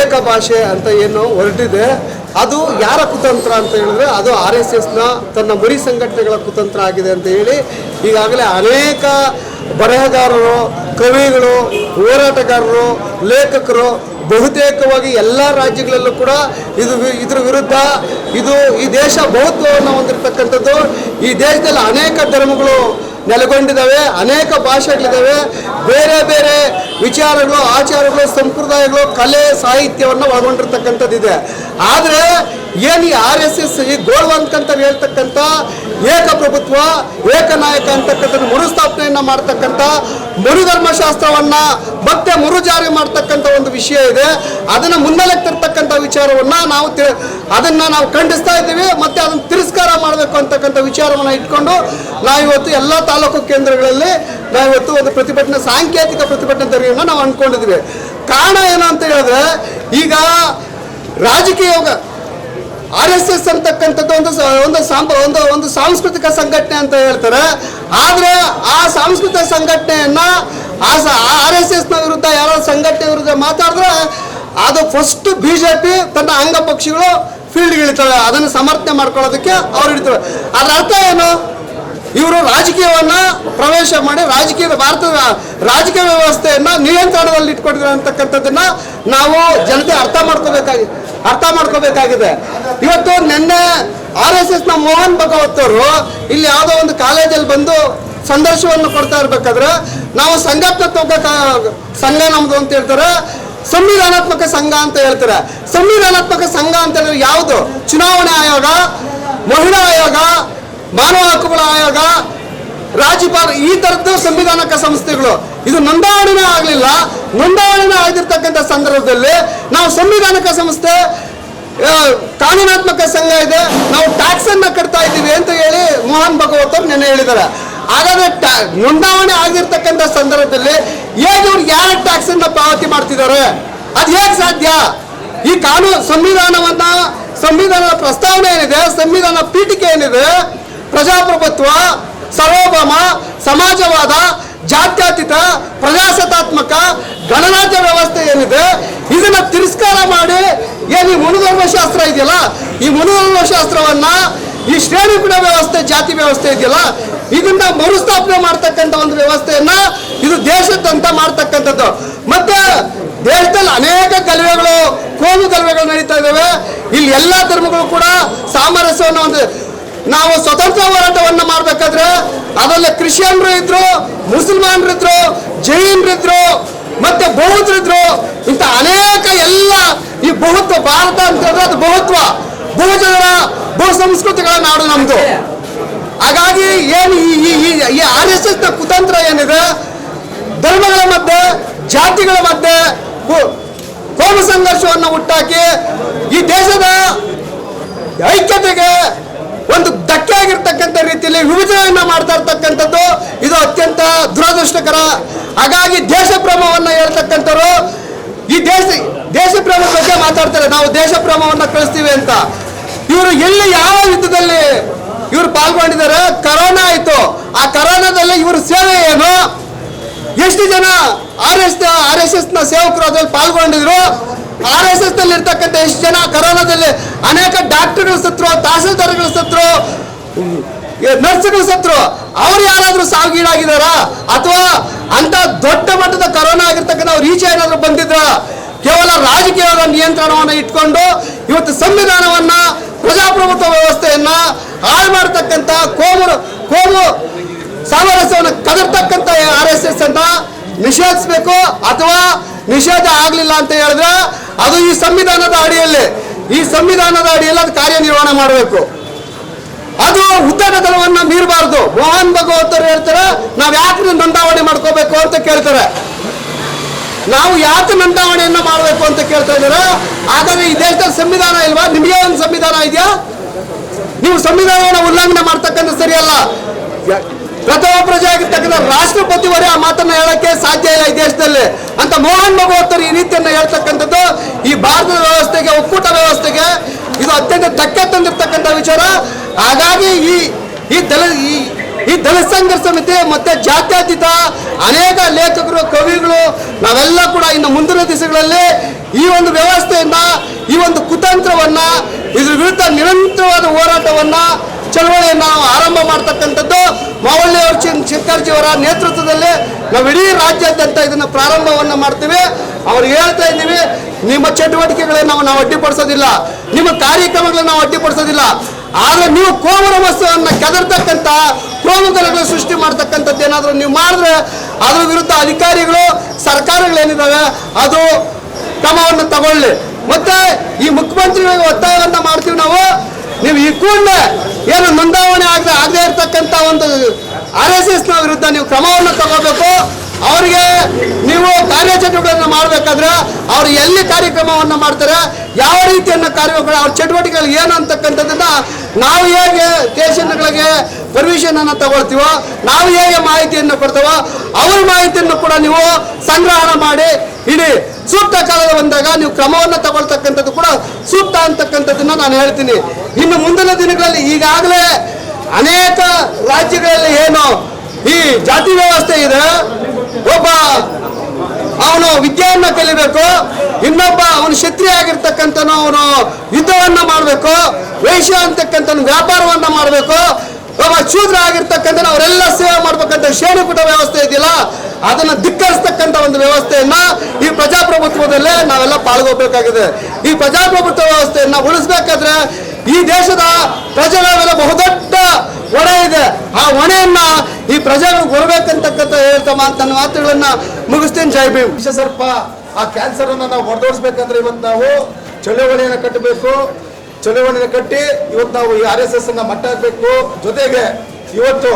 ಏಕ ಭಾಷೆ ಅಂತ ಏನು ಹೊರಟಿದೆ. ಅದು ಯಾರ ಕುತಂತ್ರ ಅಂತ ಹೇಳಿದ್ರೆ ಅದು ಆರ್ ಎಸ್ ಎಸ್ನ ತನ್ನ ಮುರಿ ಸಂಘಟನೆಗಳ ಕುತಂತ್ರ ಆಗಿದೆ ಅಂತ ಹೇಳಿ ಈಗಾಗಲೇ ಅನೇಕ ಬರಹಗಾರರು, ಕವಿಗಳು, ಹೋರಾಟಗಾರರು, ಲೇಖಕರು ಬಹುತೇಕವಾಗಿ ಎಲ್ಲ ರಾಜ್ಯಗಳಲ್ಲೂ ಕೂಡ ಇದು ಇದ್ರ ವಿರುದ್ಧ ಇದು ಈ ದೇಶ ಬಹುತ್ವವನ್ನು ಹೊಂದಿರತಕ್ಕಂಥದ್ದು. ಈ ದೇಶದಲ್ಲಿ ಅನೇಕ ಧರ್ಮಗಳು ನೆಲೆಗೊಂಡಿದ್ದಾವೆ ಅನೇಕ ಭಾಷೆಗಳಿದ್ದಾವೆ. ಬೇರೆ ಬೇರೆ ವಿಚಾರಗಳು ಆಚಾರಗಳು ಸಂಪ್ರದಾಯಗಳು ಕಲೆ ಸಾಹಿತ್ಯವನ್ನು ಒಳಗೊಂಡಿರ್ತಕ್ಕಂಥದ್ದಿದೆ. ಆದರೆ ಏನು ಈ ಆರ್ ಎಸ್ ಎಸ್ ಈ ಗೋಳ್ವಂತ್ ಅಂತ ಹೇಳ್ತಕ್ಕಂಥ ಏಕಪ್ರಭುತ್ವ, ಏಕನಾಯಕ ಅಂತಕ್ಕಂಥದ್ದು ಮರುಸ್ಥಾಪನೆಯನ್ನು ಮಾಡ್ತಕ್ಕಂಥ ಮುರುಧರ್ಮಶಾಸ್ತ್ರವನ್ನು ಮತ್ತೆ ಮರುಜಾರಿ ಮಾಡ್ತಕ್ಕಂಥ ಒಂದು ವಿಷಯ ಇದೆ. ಅದನ್ನ ಮುನ್ನೆಲೆಗೆ ತರ್ತಕ್ಕಂಥ ವಿಚಾರವನ್ನ ನಾವು ಅದನ್ನ ನಾವು ಖಂಡಿಸ್ತಾ ಇದ್ದೀವಿ, ಮತ್ತೆ ಅದನ್ನ ತಿರಸ್ಕಾರ ಮಾಡಬೇಕು ಅಂತಕ್ಕಂಥ ವಿಚಾರವನ್ನ ಇಟ್ಕೊಂಡು ನಾವಿವತ್ತು ಎಲ್ಲ ತಾಲೂಕು ಕೇಂದ್ರಗಳಲ್ಲಿ ನಾವಿವತ್ತು ಒಂದು ಪ್ರತಿಭಟನೆ, ಸಾಂಕೇತಿಕ ಪ್ರತಿಭಟನೆ ತೆರೆಯನ್ನು ನಾವು ಅಂದ್ಕೊಂಡಿದ್ದೀವಿ ಕಾರಣ ಏನು ಅಂತ ಹೇಳಿದ್ರೆ, ಈಗ ರಾಜಕೀಯ ಆರ್ ಎಸ್ ಎಸ್ ಅಂತಕ್ಕಂಥದ್ದು ಒಂದು ಒಂದು ಸಾಂಪ ಒಂದು ಒಂದು ಸಾಂಸ್ಕೃತಿಕ ಸಂಘಟನೆ ಅಂತ ಹೇಳ್ತಾರೆ. ಆದರೆ ಆ ಸಾಂಸ್ಕೃತಿಕ ಸಂಘಟನೆಯನ್ನ ಆ ಆರ್ ಎಸ್ ಎಸ್ನ ವಿರುದ್ಧ ಯಾರೋ ಸಂಘಟನೆ ವಿರುದ್ಧ ಮಾತಾಡಿದ್ರೆ ಅದು ಫಸ್ಟ್ ಬಿ ಜೆ ಪಿ ತನ್ನ ಅಂಗ ಪಕ್ಷಿಗಳು ಫೀಲ್ಡ್ಗೆ ಇಳಿತವೆ. ಅದನ್ನು ಸಮರ್ಥನೆ ಮಾಡ್ಕೊಳ್ಳೋದಕ್ಕೆ ಅವ್ರು ಹಿಡಿತಾರೆ ಅದರ ಅರ್ಥ ಏನು? ಇವರು ರಾಜಕೀಯವನ್ನ ಪ್ರವೇಶ ಮಾಡಿ ರಾಜಕೀಯ ಭಾರತದ ರಾಜಕೀಯ ವ್ಯವಸ್ಥೆಯನ್ನ ನಿಯಂತ್ರಣದಲ್ಲಿ ಇಟ್ಕೊಂಡಿದ್ದಾರೆ ಅಂತಕ್ಕಂಥದ್ದನ್ನ ನಾವು ಜನತೆ ಅರ್ಥ ಮಾಡ್ಕೋಬೇಕಾಗಿ ಅರ್ಥ ಮಾಡ್ಕೋಬೇಕಾಗಿದೆ. ಇವತ್ತು ನಿನ್ನೆ ಆರ್ ಎಸ್ ಎಸ್ನ ಮೋಹನ್ ಭಗವತ್ ಅವರು ಇಲ್ಲಿ ಯಾವುದೋ ಒಂದು ಕಾಲೇಜಲ್ಲಿ ಬಂದು ಸಂದರ್ಶನವನ್ನು ಕೊಡ್ತಾ ಇರ್ಬೇಕಾದ್ರೆ ನಾವು ಸಂಘಾತ್ಮಕ ಸಂಘ ನಮ್ದು ಅಂತ ಹೇಳ್ತಾರೆ. ಸಂವಿಧಾನಾತ್ಮಕ ಸಂಘ ಅಂತ ಹೇಳ್ತಾರೆ. ಸಂವಿಧಾನಾತ್ಮಕ ಸಂಘ ಅಂತ ಹೇಳಿದ್ರೆ ಯಾವುದು? ಚುನಾವಣಾ ಆಯೋಗ, ಮಹಿಳಾ ಆಯೋಗ, ಮಾನವ ಹಕ್ಕುಗಳ ಆಯೋಗ, ರಾಜ್ಯಪಾಲ ಈ ತರದ್ದು ಸಂವಿಧಾನಕ ಸಂಸ್ಥೆಗಳು. ಇದು ನೋಂದಾವಣೆನೇ ಆಗಲಿಲ್ಲ. ನೋಂದಾವಣೆನೇ ಆಗಿರ್ತಕ್ಕಂಥ ಸಂದರ್ಭದಲ್ಲಿ ನಾವು ಸಂವಿಧಾನಕ ಸಂಸ್ಥೆ ಕಾನೂನಾತ್ಮಕ ಸಂಘ ಇದೆ. ನಾವು ಟ್ಯಾಕ್ಸ್ ಅನ್ನ ಕಟ್ತಾ ಇದ್ದೀವಿ ಅಂತ ಹೇಳಿ ಮೋಹನ್ ಭಗವತ್ ಅವರು ನಿನ್ನೆ ಹೇಳಿದ್ದಾರೆ. ಹಾಗಾದ್ರೆ ನೋಂದಾವಣೆ ಆಗಿರ್ತಕ್ಕಂಥ ಸಂದರ್ಭದಲ್ಲಿ ಇವ್ರು ಯಾರ ಟ್ಯಾಕ್ಸ್ ಅನ್ನ ಪಾವತಿ ಮಾಡ್ತಿದ್ದಾರೆ? ಅದು ಹೇಗೆ ಸಾಧ್ಯ? ಈ ಕಾನೂನು ಸಂವಿಧಾನವನ್ನ, ಸಂವಿಧಾನದ ಪ್ರಸ್ತಾವನೆ ಏನಿದೆ ಸಂವಿಧಾನ ಪೀಠಿಕೆ ಏನಿದೆ, ಪ್ರಜಾಪ್ರಭುತ್ವ, ಸರ್ವಭೌಮ, ಸಮಾಜವಾದ ಜಾತ್ಯತೀತ, ಪ್ರಜಾಸತ್ತಾತ್ಮಕ ಗಣರಾಜ್ಯ ವ್ಯವಸ್ಥೆ ಏನಿದೆ, ಇದನ್ನ ತಿರಸ್ಕಾರ ಮಾಡಿ ಏನು ಈ ಮನುಧರ್ಮಶಾಸ್ತ್ರ ಇದೆಯಲ್ಲ, ಈ ಮನುಧರ್ಮಶಾಸ್ತ್ರವನ್ನ ಈ ಶ್ರೇಣಿ ಕೂಡ ವ್ಯವಸ್ಥೆ, ಜಾತಿ ವ್ಯವಸ್ಥೆ ಇದೆಯಲ್ಲ, ಇದನ್ನ ಮರುಸ್ಥಾಪನೆ ಮಾಡ್ತಕ್ಕಂಥ ಒಂದು ವ್ಯವಸ್ಥೆಯನ್ನ ಇದು ದೇಶದಂತ ಮಾಡ್ತಕ್ಕಂಥದ್ದು. ಮತ್ತೆ ದೇಶದಲ್ಲಿ ಅನೇಕ ಗಲಭೆಗಳು ಕೋಲು ಗಲಭೆಗಳು ನಡೀತಾ ಇದ್ದಾವೆ ಇಲ್ಲಿ ಎಲ್ಲ ಧರ್ಮಗಳು ಕೂಡ ಸಾಮರಸ್ಯವನ್ನು ಒಂದು ನಾವು ಸ್ವತಂತ್ರ ಹೋರಾಟವನ್ನ ಮಾಡ್ಬೇಕಾದ್ರೆ ಅದರಲ್ಲಿ ಕ್ರಿಶ್ಚಿಯನ್ರು ಇದ್ರು ಮುಸಲ್ಮಾನರಿದ್ರು ಜೈನರಿದ್ರು ಮತ್ತೆ ಬೌದ್ಧರಿದ್ರು ಇಂಥ ಅನೇಕ ಎಲ್ಲ ಈ ಬಹುತ್ವ, ಭಾರತ ಅಂತ ಹೇಳಿದ್ರೆ ಅದು ಬಹುತ್ವ. ಬಹುಜನರ, ಬಹು ಸಂಸ್ಕೃತಿಗಳ ನಾಡು ನಮ್ದು. ಹಾಗಾಗಿ ಏನು ಈ, ಈ- ಆರ್ ಎಸ್ ಎಸ್ ಕುತಂತ್ರ ಏನಿದೆ, ಧರ್ಮಗಳ ಮಧ್ಯೆ, ಜಾತಿಗಳ ಮಧ್ಯೆ ಕೋಮು ಸಂಘರ್ಷವನ್ನು ಹುಟ್ಟಾಕಿ ಈ ದೇಶದ ಐಕ್ಯತೆಗೆ ಒಂದು ಧಕ್ಕೆ ಆಗಿರ್ತಕ್ಕಂಥ ರೀತಿಯಲ್ಲಿ ವಿಭಜನೆಯನ್ನ ಮಾಡ್ತಾ ಇರ್ತಕ್ಕಂಥದ್ದು. ಇದು ಅತ್ಯಂತ ದುರದೃಷ್ಟಕರ, ಹಾಗಾಗಿ ದೇಶ ಪ್ರೇಮವನ್ನ ಹೇಳ್ತಕ್ಕಂಥವ್ರು, ಈ ದೇಶ ದೇಶ ಪ್ರೇಮ ಬಗ್ಗೆ ಮಾತಾಡ್ತಾರೆ. ನಾವು ದೇಶ ಪ್ರೇಮವನ್ನ ಕಳಿಸ್ತೀವಿ ಅಂತ. ಇವರು ಎಲ್ಲಿ ಯಾವ ಯುದ್ಧದಲ್ಲಿ ಇವರು ಪಾಲ್ಗೊಂಡಿದ್ದಾರೆ? ಕರೋನಾ ಆಯ್ತು. ಆ ಕರೋನಾದಲ್ಲಿ ಇವರು ಸೇವೆ ಏನು? ಎಷ್ಟು ಜನ ಆರ್ ಎಸ್ ಆರ್ ಎಸ್ ಎಸ್ನ ಸೇವಕರು ಅದ್ರಲ್ಲಿ ಪಾಲ್ಗೊಂಡಿದ್ರು? ಆರ್ ಎಸ್ ಎಸ್ನಲ್ಲಿ ಇರ್ತಕ್ಕಂಥ ಎಷ್ಟು ಜನ ಕರೋನಾದಲ್ಲಿ ಅನೇಕ ಡಾಕ್ಟರ್ಗಳು ಸತ್ರು ತಹಸೀಲ್ದಾರ್ಗಳು ಸತ್ರು ನರ್ಸ್ಗಳು ಸತ್ರು ಅವ್ರು ಯಾರಾದ್ರೂ ಸಾವಿಗೀಡಾಗಿದಾರ ಅಥವಾ ಅಂತ ದೊಡ್ಡ ಮಟ್ಟದ ಕರೋನಾ ಆಗಿರ್ತಕ್ಕಂಥ ಅವ್ರು ಈಚೆ ಏನಾದ್ರು ಬಂದಿದ್ರ? ಕೇವಲ ರಾಜಕೀಯದ ನಿಯಂತ್ರಣವನ್ನು ಇಟ್ಕೊಂಡು ಇವತ್ತು ಸಂವಿಧಾನವನ್ನ, ಪ್ರಜಾಪ್ರಭುತ್ವ ವ್ಯವಸ್ಥೆಯನ್ನ ಹಾಳು ಮಾಡತಕ್ಕಂತ ಕೋಮು ಕೋಮು ಸಾಮರಸ್ಯವನ್ನು ಕದರ್ತಕ್ಕಂತ ಆರ್ ಎಸ್ ಎಸ್ ಅನ್ನ ನಿಷೇಧಿಸಬೇಕು ಅಥವಾ ನಿಷೇಧ ಆಗಲಿಲ್ಲ ಅಂತ ಹೇಳಿದ್ರೆ ಅದು ಈ ಸಂವಿಧಾನದ ಅಡಿಯಲ್ಲಿ. ಈ ಸಂವಿಧಾನದ ಅಡಿಯಲ್ಲಿ ಅದು ಕಾರ್ಯನಿರ್ವಹಣೆ ಮಾಡಬೇಕು. ಅದು ಉದ್ದಗತನವನ್ನು ಮೀರಬಾರದು. ಮೋಹನ್ ಭಗವತರು ಹೇಳ್ತಾರೆ, ನಾವು ಯಾಕೆ ನೋಂದಾವಣೆ ಮಾಡ್ಕೋಬೇಕು ಅಂತ ಕೇಳ್ತಾರೆ. ನಾವು ಯಾಕೆ ನೋಂದಾವಣೆಯನ್ನ ಮಾಡಬೇಕು ಅಂತ ಕೇಳ್ತಾ ಇದ್ದಾರೆ. ಆದರೆ ಈ ದೇಶದಲ್ಲಿ ಸಂವಿಧಾನ ಇಲ್ವಾ? ನಿಮಗೆ ಒಂದು ಸಂವಿಧಾನ ಇದೆಯಾ? ನೀವು ಸಂವಿಧಾನವನ್ನು ಉಲ್ಲಂಘನೆ ಮಾಡ್ತಕ್ಕಂಥ ಸರಿಯಲ್ಲ. ಪ್ರಥಮ ಪ್ರಜೆ ಆಗಿರ್ತಕ್ಕಂಥ ರಾಷ್ಟ್ರಪತಿವರೇ ಆ ಮಾತನ್ನ ಹೇಳಕ್ಕೆ ಸಾಧ್ಯ ಇಲ್ಲ ಈ ದೇಶದಲ್ಲಿ ಅಂತ ಮೋಹನ್ ಭಗವತರು ಈ ರೀತಿಯನ್ನ ಹೇಳ್ತಕ್ಕಂಥದ್ದು. ಈ ಭಾರತದ ವ್ಯವಸ್ಥೆಗೆ, ಒಕ್ಕೂಟ ವ್ಯವಸ್ಥೆಗೆ ಇದು ಅತ್ಯಂತ ಧಕ್ಕೆ ತಂದಿರ್ತಕ್ಕಂಥ ವಿಚಾರ. ಹಾಗಾಗಿ ಈ ಈ ದಲ ಈ ಈ ದಲಿತ ಸಮಿತಿ ಮತ್ತೆ ಜಾತ್ಯತೀತ ಅನೇಕ ಲೇಖಕರು, ಕವಿಗಳು ನಾವೆಲ್ಲ ಕೂಡ ಇನ್ನು ಮುಂದಿನ ದಿವಸಗಳಲ್ಲಿ ಈ ಒಂದು ವ್ಯವಸ್ಥೆಯಿಂದ ಈ ಒಂದು ಕುತಂತ್ರವನ್ನ, ಇದ್ರ ವಿರುದ್ಧ ನಿರಂತರವಾದ ಹೋರಾಟವನ್ನ ಚಳವಳಿಯನ್ನ ನಾವು ಆರಂಭ ಮಾಡ್ತಕ್ಕಂಥದ್ದು ಮಾವಳ್ಳಿ ಅವ್ರ ಶಂಕರ್ಜಿಯವರ ನೇತೃತ್ವದಲ್ಲಿ ನಾವು ಇಡೀ ರಾಜ್ಯಾದ್ಯಂತ ಇದನ್ನು ಪ್ರಾರಂಭವನ್ನು ಮಾಡ್ತೀವಿ. ಅವ್ರಿಗೆ ಹೇಳ್ತಾ ಇದ್ದೀವಿ, ನಿಮ್ಮ ಚಟುವಟಿಕೆಗಳನ್ನು ನಾವು ನಾವು ಅಡ್ಡಿಪಡಿಸೋದಿಲ್ಲ. ನಿಮ್ಮ ಕಾರ್ಯಕ್ರಮಗಳನ್ನು ನಾವು ಅಡ್ಡಿಪಡಿಸೋದಿಲ್ಲ. ಆದರೆ ನೀವು ಕೋಮರ ವಸ್ತುವನ್ನು ಕೆದರ್ತಕ್ಕಂಥ ಕೋಮುಗಲಗಳನ್ನು ಸೃಷ್ಟಿ ಮಾಡ್ತಕ್ಕಂಥದ್ದು ಏನಾದರೂ ನೀವು ಮಾಡಿದ್ರೆ ಅದ್ರ ವಿರುದ್ಧ ಅಧಿಕಾರಿಗಳು ಸರ್ಕಾರಗಳೇನಿದ್ದಾವೆ ಅದು ಕ್ರಮವನ್ನು ತಗೊಳ್ಳಿ. ಮತ್ತೆ ಈ ಮುಖ್ಯಮಂತ್ರಿಗಳಿಗೆ ಒತ್ತಾಯವನ್ನು ಮಾಡ್ತೀವಿ ನಾವು. ನೀವು ಈ ಕೂಡಲೇ ಏನು ನೋಂದಾವಣೆ ಆಗದೆ ಆಗದೆ ಇರತಕ್ಕಂಥ ಒಂದು ಆರ್ ಎಸ್ ಎಸ್ನ ವಿರುದ್ಧ ನೀವು ಕ್ರಮವನ್ನು ತಗೋಬೇಕು. ಅವರಿಗೆ ನೀವು ಕಾರ್ಯಚಟುವಟಿಕೆಗಳನ್ನು ಮಾಡಬೇಕಾದ್ರೆ ಅವರು ಎಲ್ಲಿ ಕಾರ್ಯಕ್ರಮವನ್ನು ಮಾಡ್ತಾರೆ, ಯಾವ ರೀತಿಯನ್ನ ಕಾರ್ಯಗಳು, ಅವ್ರ ಚಟುವಟಿಕೆಗಳು ಏನು ಅಂತಕ್ಕಂಥದ್ದನ್ನ ನಾವು ಹೇಗೆ ಸ್ಟೇಷನ್ಗಳಿಗೆ ಪರ್ಮಿಷನ್ ಅನ್ನು ತಗೊಳ್ತೀವೋ, ನಾವು ಹೇಗೆ ಮಾಹಿತಿಯನ್ನು ಕೊಡ್ತೇವೋ, ಅವ್ರ ಮಾಹಿತಿಯನ್ನು ಕೂಡ ನೀವು ಸಂಗ್ರಹಣ ಮಾಡಿ ಇಡೀ ಸೂಕ್ತ ಕಾಲ ಬಂದಾಗ ನೀವು ಕ್ರಮವನ್ನು ತಗೊಳ್ತಕ್ಕಂಥದ್ದು ಕೂಡ ಸೂಕ್ತ ಅಂತಕ್ಕಂಥದ್ದನ್ನ ನಾನು ಹೇಳ್ತೀನಿ. ಇನ್ನು ಮುಂದಿನ ದಿನಗಳಲ್ಲಿ ಈಗಾಗಲೇ ಅನೇಕ ರಾಜ್ಯಗಳಲ್ಲಿ ಏನು ಈ ಜಾತಿ ವ್ಯವಸ್ಥೆ ಇದೆ. ಒಬ್ಬ ಅವನು ವಿದ್ಯೆಯನ್ನ ಕಲಿಬೇಕು, ಇನ್ನೊಬ್ಬ ಅವನು ಕ್ಷತ್ರಿಯ ಆಗಿರ್ತಕ್ಕಂಥನು ಅವನು ಯುದ್ಧವನ್ನ ಮಾಡಬೇಕು, ವೈಶ್ಯ ಅಂತಕ್ಕಂಥ ವ್ಯಾಪಾರವನ್ನ ಮಾಡಬೇಕು ಶೂದ್ರ ಆಗಿರ್ತಕ್ಕಂಥ ಅವರೆಲ್ಲ ಸೇವೆ ಮಾಡ್ಬೇಕಂತ ಶ್ರೇಣಿಕೂಟ ವ್ಯವಸ್ಥೆ ಇದೆಯಲ್ಲ, ಅದನ್ನ ಧಿಕ್ಕರಿಸ್ತಕ್ಕಂಥ ಒಂದು ವ್ಯವಸ್ಥೆಯನ್ನ ಈ ಪ್ರಜಾಪ್ರಭುತ್ವದಲ್ಲೇ ನಾವೆಲ್ಲ ಪಾಲ್ಗೋಬೇಕಾಗಿದೆ ಈ ಪ್ರಜಾಪ್ರಭುತ್ವ ವ್ಯವಸ್ಥೆಯನ್ನ ಉಳಿಸ್ಬೇಕಾದ್ರೆ ಈ ದೇಶದ ಪ್ರಜೆಗಳ ಮೇಲೆ ಬಹುದೊಡ್ಡ ಹೊಣೆ ಇದೆ. ಆ ಹೊಣೆಯನ್ನ ಈ ಪ್ರಜೆಗಳು ಕೊಡಬೇಕಂತಕ್ಕಂಥ ಅಂತ ನನ್ನ ಮಾತುಗಳನ್ನ ಮುಗಿಸ್ತೀನಿ. ಜೈ ಭೀಮ್. ಸರ್ಪ, ಆ ಕ್ಯಾನ್ಸರ್ ಅನ್ನ ನಾವು ಹೊಡೆದೋಡಿಸ್ಬೇಕಂದ್ರೆ ಇವತ್ತು ನಾವು ಚಳುವಳಿಯನ್ನು ಕಟ್ಟಬೇಕು. ಚಳವಳಿಯನ್ನು ಕಟ್ಟಿ ಇವತ್ತು ನಾವು ಈ ಆರ್ ಎಸ್ ಎಸ್ ಹಾಕಬೇಕು. ಜೊತೆಗೆ ಇವತ್ತು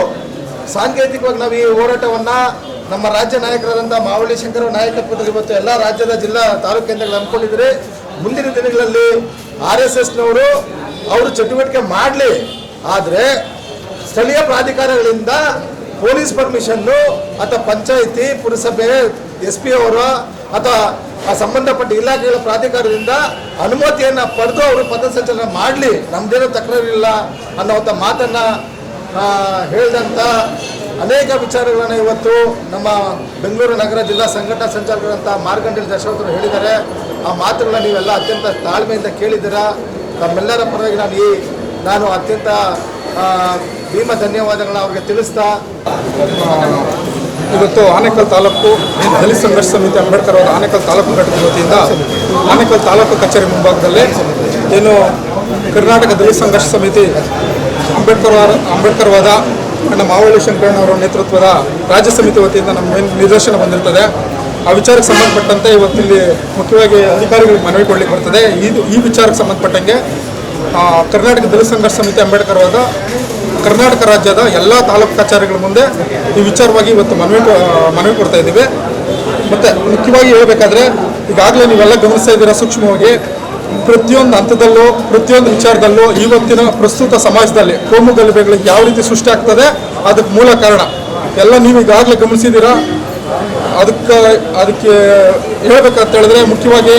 ಸಾಂಕೇತಿಕವಾಗಿ ನಾವು ಈ ಹೋರಾಟವನ್ನ ನಮ್ಮ ರಾಜ್ಯ ನಾಯಕರಾದಂಥ ಮಾವಳಿ ಶಂಕರ ನಾಯಕತ್ವದಲ್ಲಿ ಇವತ್ತು ಎಲ್ಲ ರಾಜ್ಯದ ಜಿಲ್ಲಾ ತಾಲೂಕು ಕೇಂದ್ರಗಳು ಅಂದ್ಕೊಂಡಿದ್ರೆ ಮುಂದಿನ ದಿನಗಳಲ್ಲಿ ಆರ್ ಎಸ್ ಎಸ್ನವರು ಅವರು ಚಟುವಟಿಕೆ ಮಾಡಲಿ. ಆದರೆ ಸ್ಥಳೀಯ ಪ್ರಾಧಿಕಾರಗಳಿಂದ ಪೊಲೀಸ್ ಪರ್ಮಿಷನ್ನು ಅಥವಾ ಪಂಚಾಯಿತಿ, ಪುರಸಭೆ, ಎಸ್ ಪಿ ಅವರು ಅಥವಾ ಆ ಸಂಬಂಧಪಟ್ಟ ಇಲಾಖೆಗಳ ಪ್ರಾಧಿಕಾರದಿಂದ ಅನುಮತಿಯನ್ನು ಪಡೆದು ಅವರು ಪಥಸಂಚಲನ ಮಾಡಲಿ. ನಮ್ದೇನೂ ತಕರಾರಿಲ್ಲ ಅನ್ನೋಂಥ ಮಾತನ್ನು ಹೇಳಿದಂಥ ಅನೇಕ ವಿಚಾರಗಳನ್ನು ಇವತ್ತು ನಮ್ಮ ಬೆಂಗಳೂರು ನಗರ ಜಿಲ್ಲಾ ಸಂಘಟನಾ ಸಂಚಾಲಕರಂತ ಮಾರ್ಗಂಡಿ ದಶರಥರು ಹೇಳಿದ್ದಾರೆ. ಆ ಮಾತುಗಳನ್ನ ನೀವೆಲ್ಲ ಅತ್ಯಂತ ತಾಳ್ಮೆಯಿಂದ ಕೇಳಿದ್ದೀರಾ. ತಮ್ಮೆಲ್ಲರ ಪರವಾಗಿ ನಾನು ಈ, ನಾನು ಅತ್ಯಂತ ಭೀಮ ಧನ್ಯವಾದಗಳನ್ನ ಅವ್ರಿಗೆ ತಿಳಿಸ್ತಾ ಇವತ್ತು ಆನೇಕಲ್ ತಾಲೂಕು ದಲಿತ ಸಂಘರ್ಷ ಸಮಿತಿ ಅಂಬೇಡ್ಕರ್ ಅವರ ಆನೇಕಲ್ ತಾಲೂಕು ಘಟಕದ ವತಿಯಿಂದ ಆನೇಕಲ್ ತಾಲೂಕು ಕಚೇರಿ ಮುಂಭಾಗದಲ್ಲಿ ಏನು ಕರ್ನಾಟಕ ದಲಿತ ಸಂಘರ್ಷ ಸಮಿತಿ ಅಂಬೇಡ್ಕರ್ ಅವರ ಅಂಬೇಡ್ಕರ್ ವಾದ ಅಣ್ಣ ಮಾವಳ್ಳಿ ಶಂಕರಣ್ಣ ಅವರ ನೇತೃತ್ವದ ರಾಜ್ಯ ಸಮಿತಿ ವತಿಯಿಂದ ನಮ್ಮ ನಿರ್ದೇಶನ ಬಂದಿರ್ತದೆ. ಆ ವಿಚಾರಕ್ಕೆ ಸಂಬಂಧಪಟ್ಟಂತೆ ಇವತ್ತಿಲ್ಲಿ ಮುಖ್ಯವಾಗಿ ಅಧಿಕಾರಿಗಳಿಗೆ ಮನವಿ ಕೊಡ್ಲಿಕ್ಕೆ ಬರ್ತದೆ. ಇದು ಈ ವಿಚಾರಕ್ಕೆ ಸಂಬಂಧಪಟ್ಟಂಗೆ ಕರ್ನಾಟಕ ದಲಿತ ಸಂಘರ್ಷ ಸಮಿತಿ ಅಂಬೇಡ್ಕರ್ ಅವರ ಕರ್ನಾಟಕ ರಾಜ್ಯದ ಎಲ್ಲ ತಾಲೂಕು ಕಚೇರಿಗಳ ಮುಂದೆ ಈ ವಿಚಾರವಾಗಿ ಇವತ್ತು ಮನವಿ ಮನವಿ ಕೊಡ್ತಾ ಇದ್ದೀವಿ. ಮತ್ತು ಮುಖ್ಯವಾಗಿ ಹೇಳಬೇಕಾದ್ರೆ, ಈಗಾಗಲೇ ನೀವೆಲ್ಲ ಗಮನಿಸ್ತಾ ಇದ್ದೀರಾ ಸೂಕ್ಷ್ಮವಾಗಿ, ಪ್ರತಿಯೊಂದು ಹಂತದಲ್ಲೂ, ಪ್ರತಿಯೊಂದು ವಿಚಾರದಲ್ಲೂ ಇವತ್ತಿನ ಪ್ರಸ್ತುತ ಸಮಾಜದಲ್ಲಿ ಕೋಮು ಗಲಭೆಗಳಿಗೆ ಯಾವ ರೀತಿ ಸೃಷ್ಟಿ ಆಗ್ತದೆ, ಅದಕ್ಕೆ ಮೂಲ ಕಾರಣ. ಎಲ್ಲ ನೀವು ಈಗಾಗಲೇ ಗಮನಿಸಿದ್ದೀರಾ? ಅದಕ್ಕೆ ಅದಕ್ಕೆ ಹೇಳ್ಬೇಕಂತ ಹೇಳಿದ್ರೆ ಮುಖ್ಯವಾಗಿ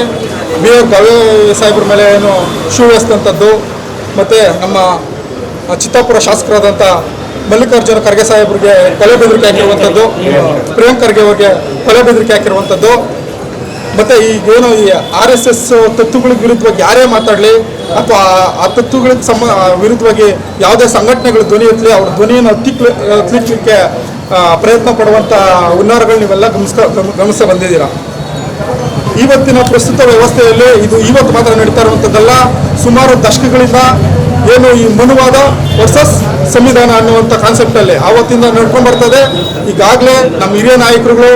ಬಿ ಗವೆ ಸಾಹೇಬ್ರ ಮೇಲೆ ಏನು ಶೂ ಎಸ್ತಂಥದ್ದು ಮತ್ತು ನಮ್ಮ ಚಿತ್ತಾಪುರ ಶಾಸಕರಾದಂಥ ಮಲ್ಲಿಕಾರ್ಜುನ ಖರ್ಗೆ ಸಾಹೇಬ್ರಿಗೆ ಕೊಲೆ ಬೆದರಿಕೆ ಹಾಕಿರುವಂಥದ್ದು, ಪ್ರಿಯಾಂಕ್ ಖರ್ಗೆ ಅವ್ರಿಗೆ ಕೊಲೆ ಬೆದರಿಕೆ ಹಾಕಿರುವಂಥದ್ದು, ಮತ್ತು ಈಗೇನು ಈ ಆರ್ ಎಸ್ ಎಸ್ ತತ್ವಗಳ ವಿರುದ್ಧವಾಗಿ ಯಾರೇ ಮಾತಾಡಲಿ, ಅಥವಾ ಆ ತತ್ವಗಳ ಆ ವಿರುದ್ಧವಾಗಿ ಯಾವುದೇ ಸಂಘಟನೆಗಳು ಧ್ವನಿ ಎತ್ತಲಿ, ಅವ್ರ ಧ್ವನಿಯನ್ನು ಹತ್ತಿಕ್ಲಿ ಹತ್ತಿಕ್ಲಿಕ್ಕೆ ಪ್ರಯತ್ನ ಪಡುವಂಥ ಹುನ್ನಾರಗಳು ನೀವೆಲ್ಲ ಗಮನಿಸ್ಕ ಗಮನಿಸ್ತಾ ಗಮನಿಸ ಬಂದಿದ್ದೀರಾ? ಇವತ್ತಿನ ಪ್ರಸ್ತುತ ವ್ಯವಸ್ಥೆಯಲ್ಲಿ ಇದು ಇವತ್ತು ಮಾತ್ರ ನಡೀತಾ ಇರುವಂಥದ್ದಲ್ಲ ಸುಮಾರು ದಶಕಗಳಿಂದ ಏನು ಈ ಮನುವಾದ ವರ್ಸಸ್ ಸಂವಿಧಾನ ಅನ್ನುವಂಥ ಕಾನ್ಸೆಪ್ಟಲ್ಲಿ ಆವತ್ತಿಂದ ನಡ್ಕೊಂಡು ಬರ್ತದೆ. ಈಗಾಗಲೇ ನಮ್ಮ ಹಿರಿಯ ನಾಯಕರುಗಳು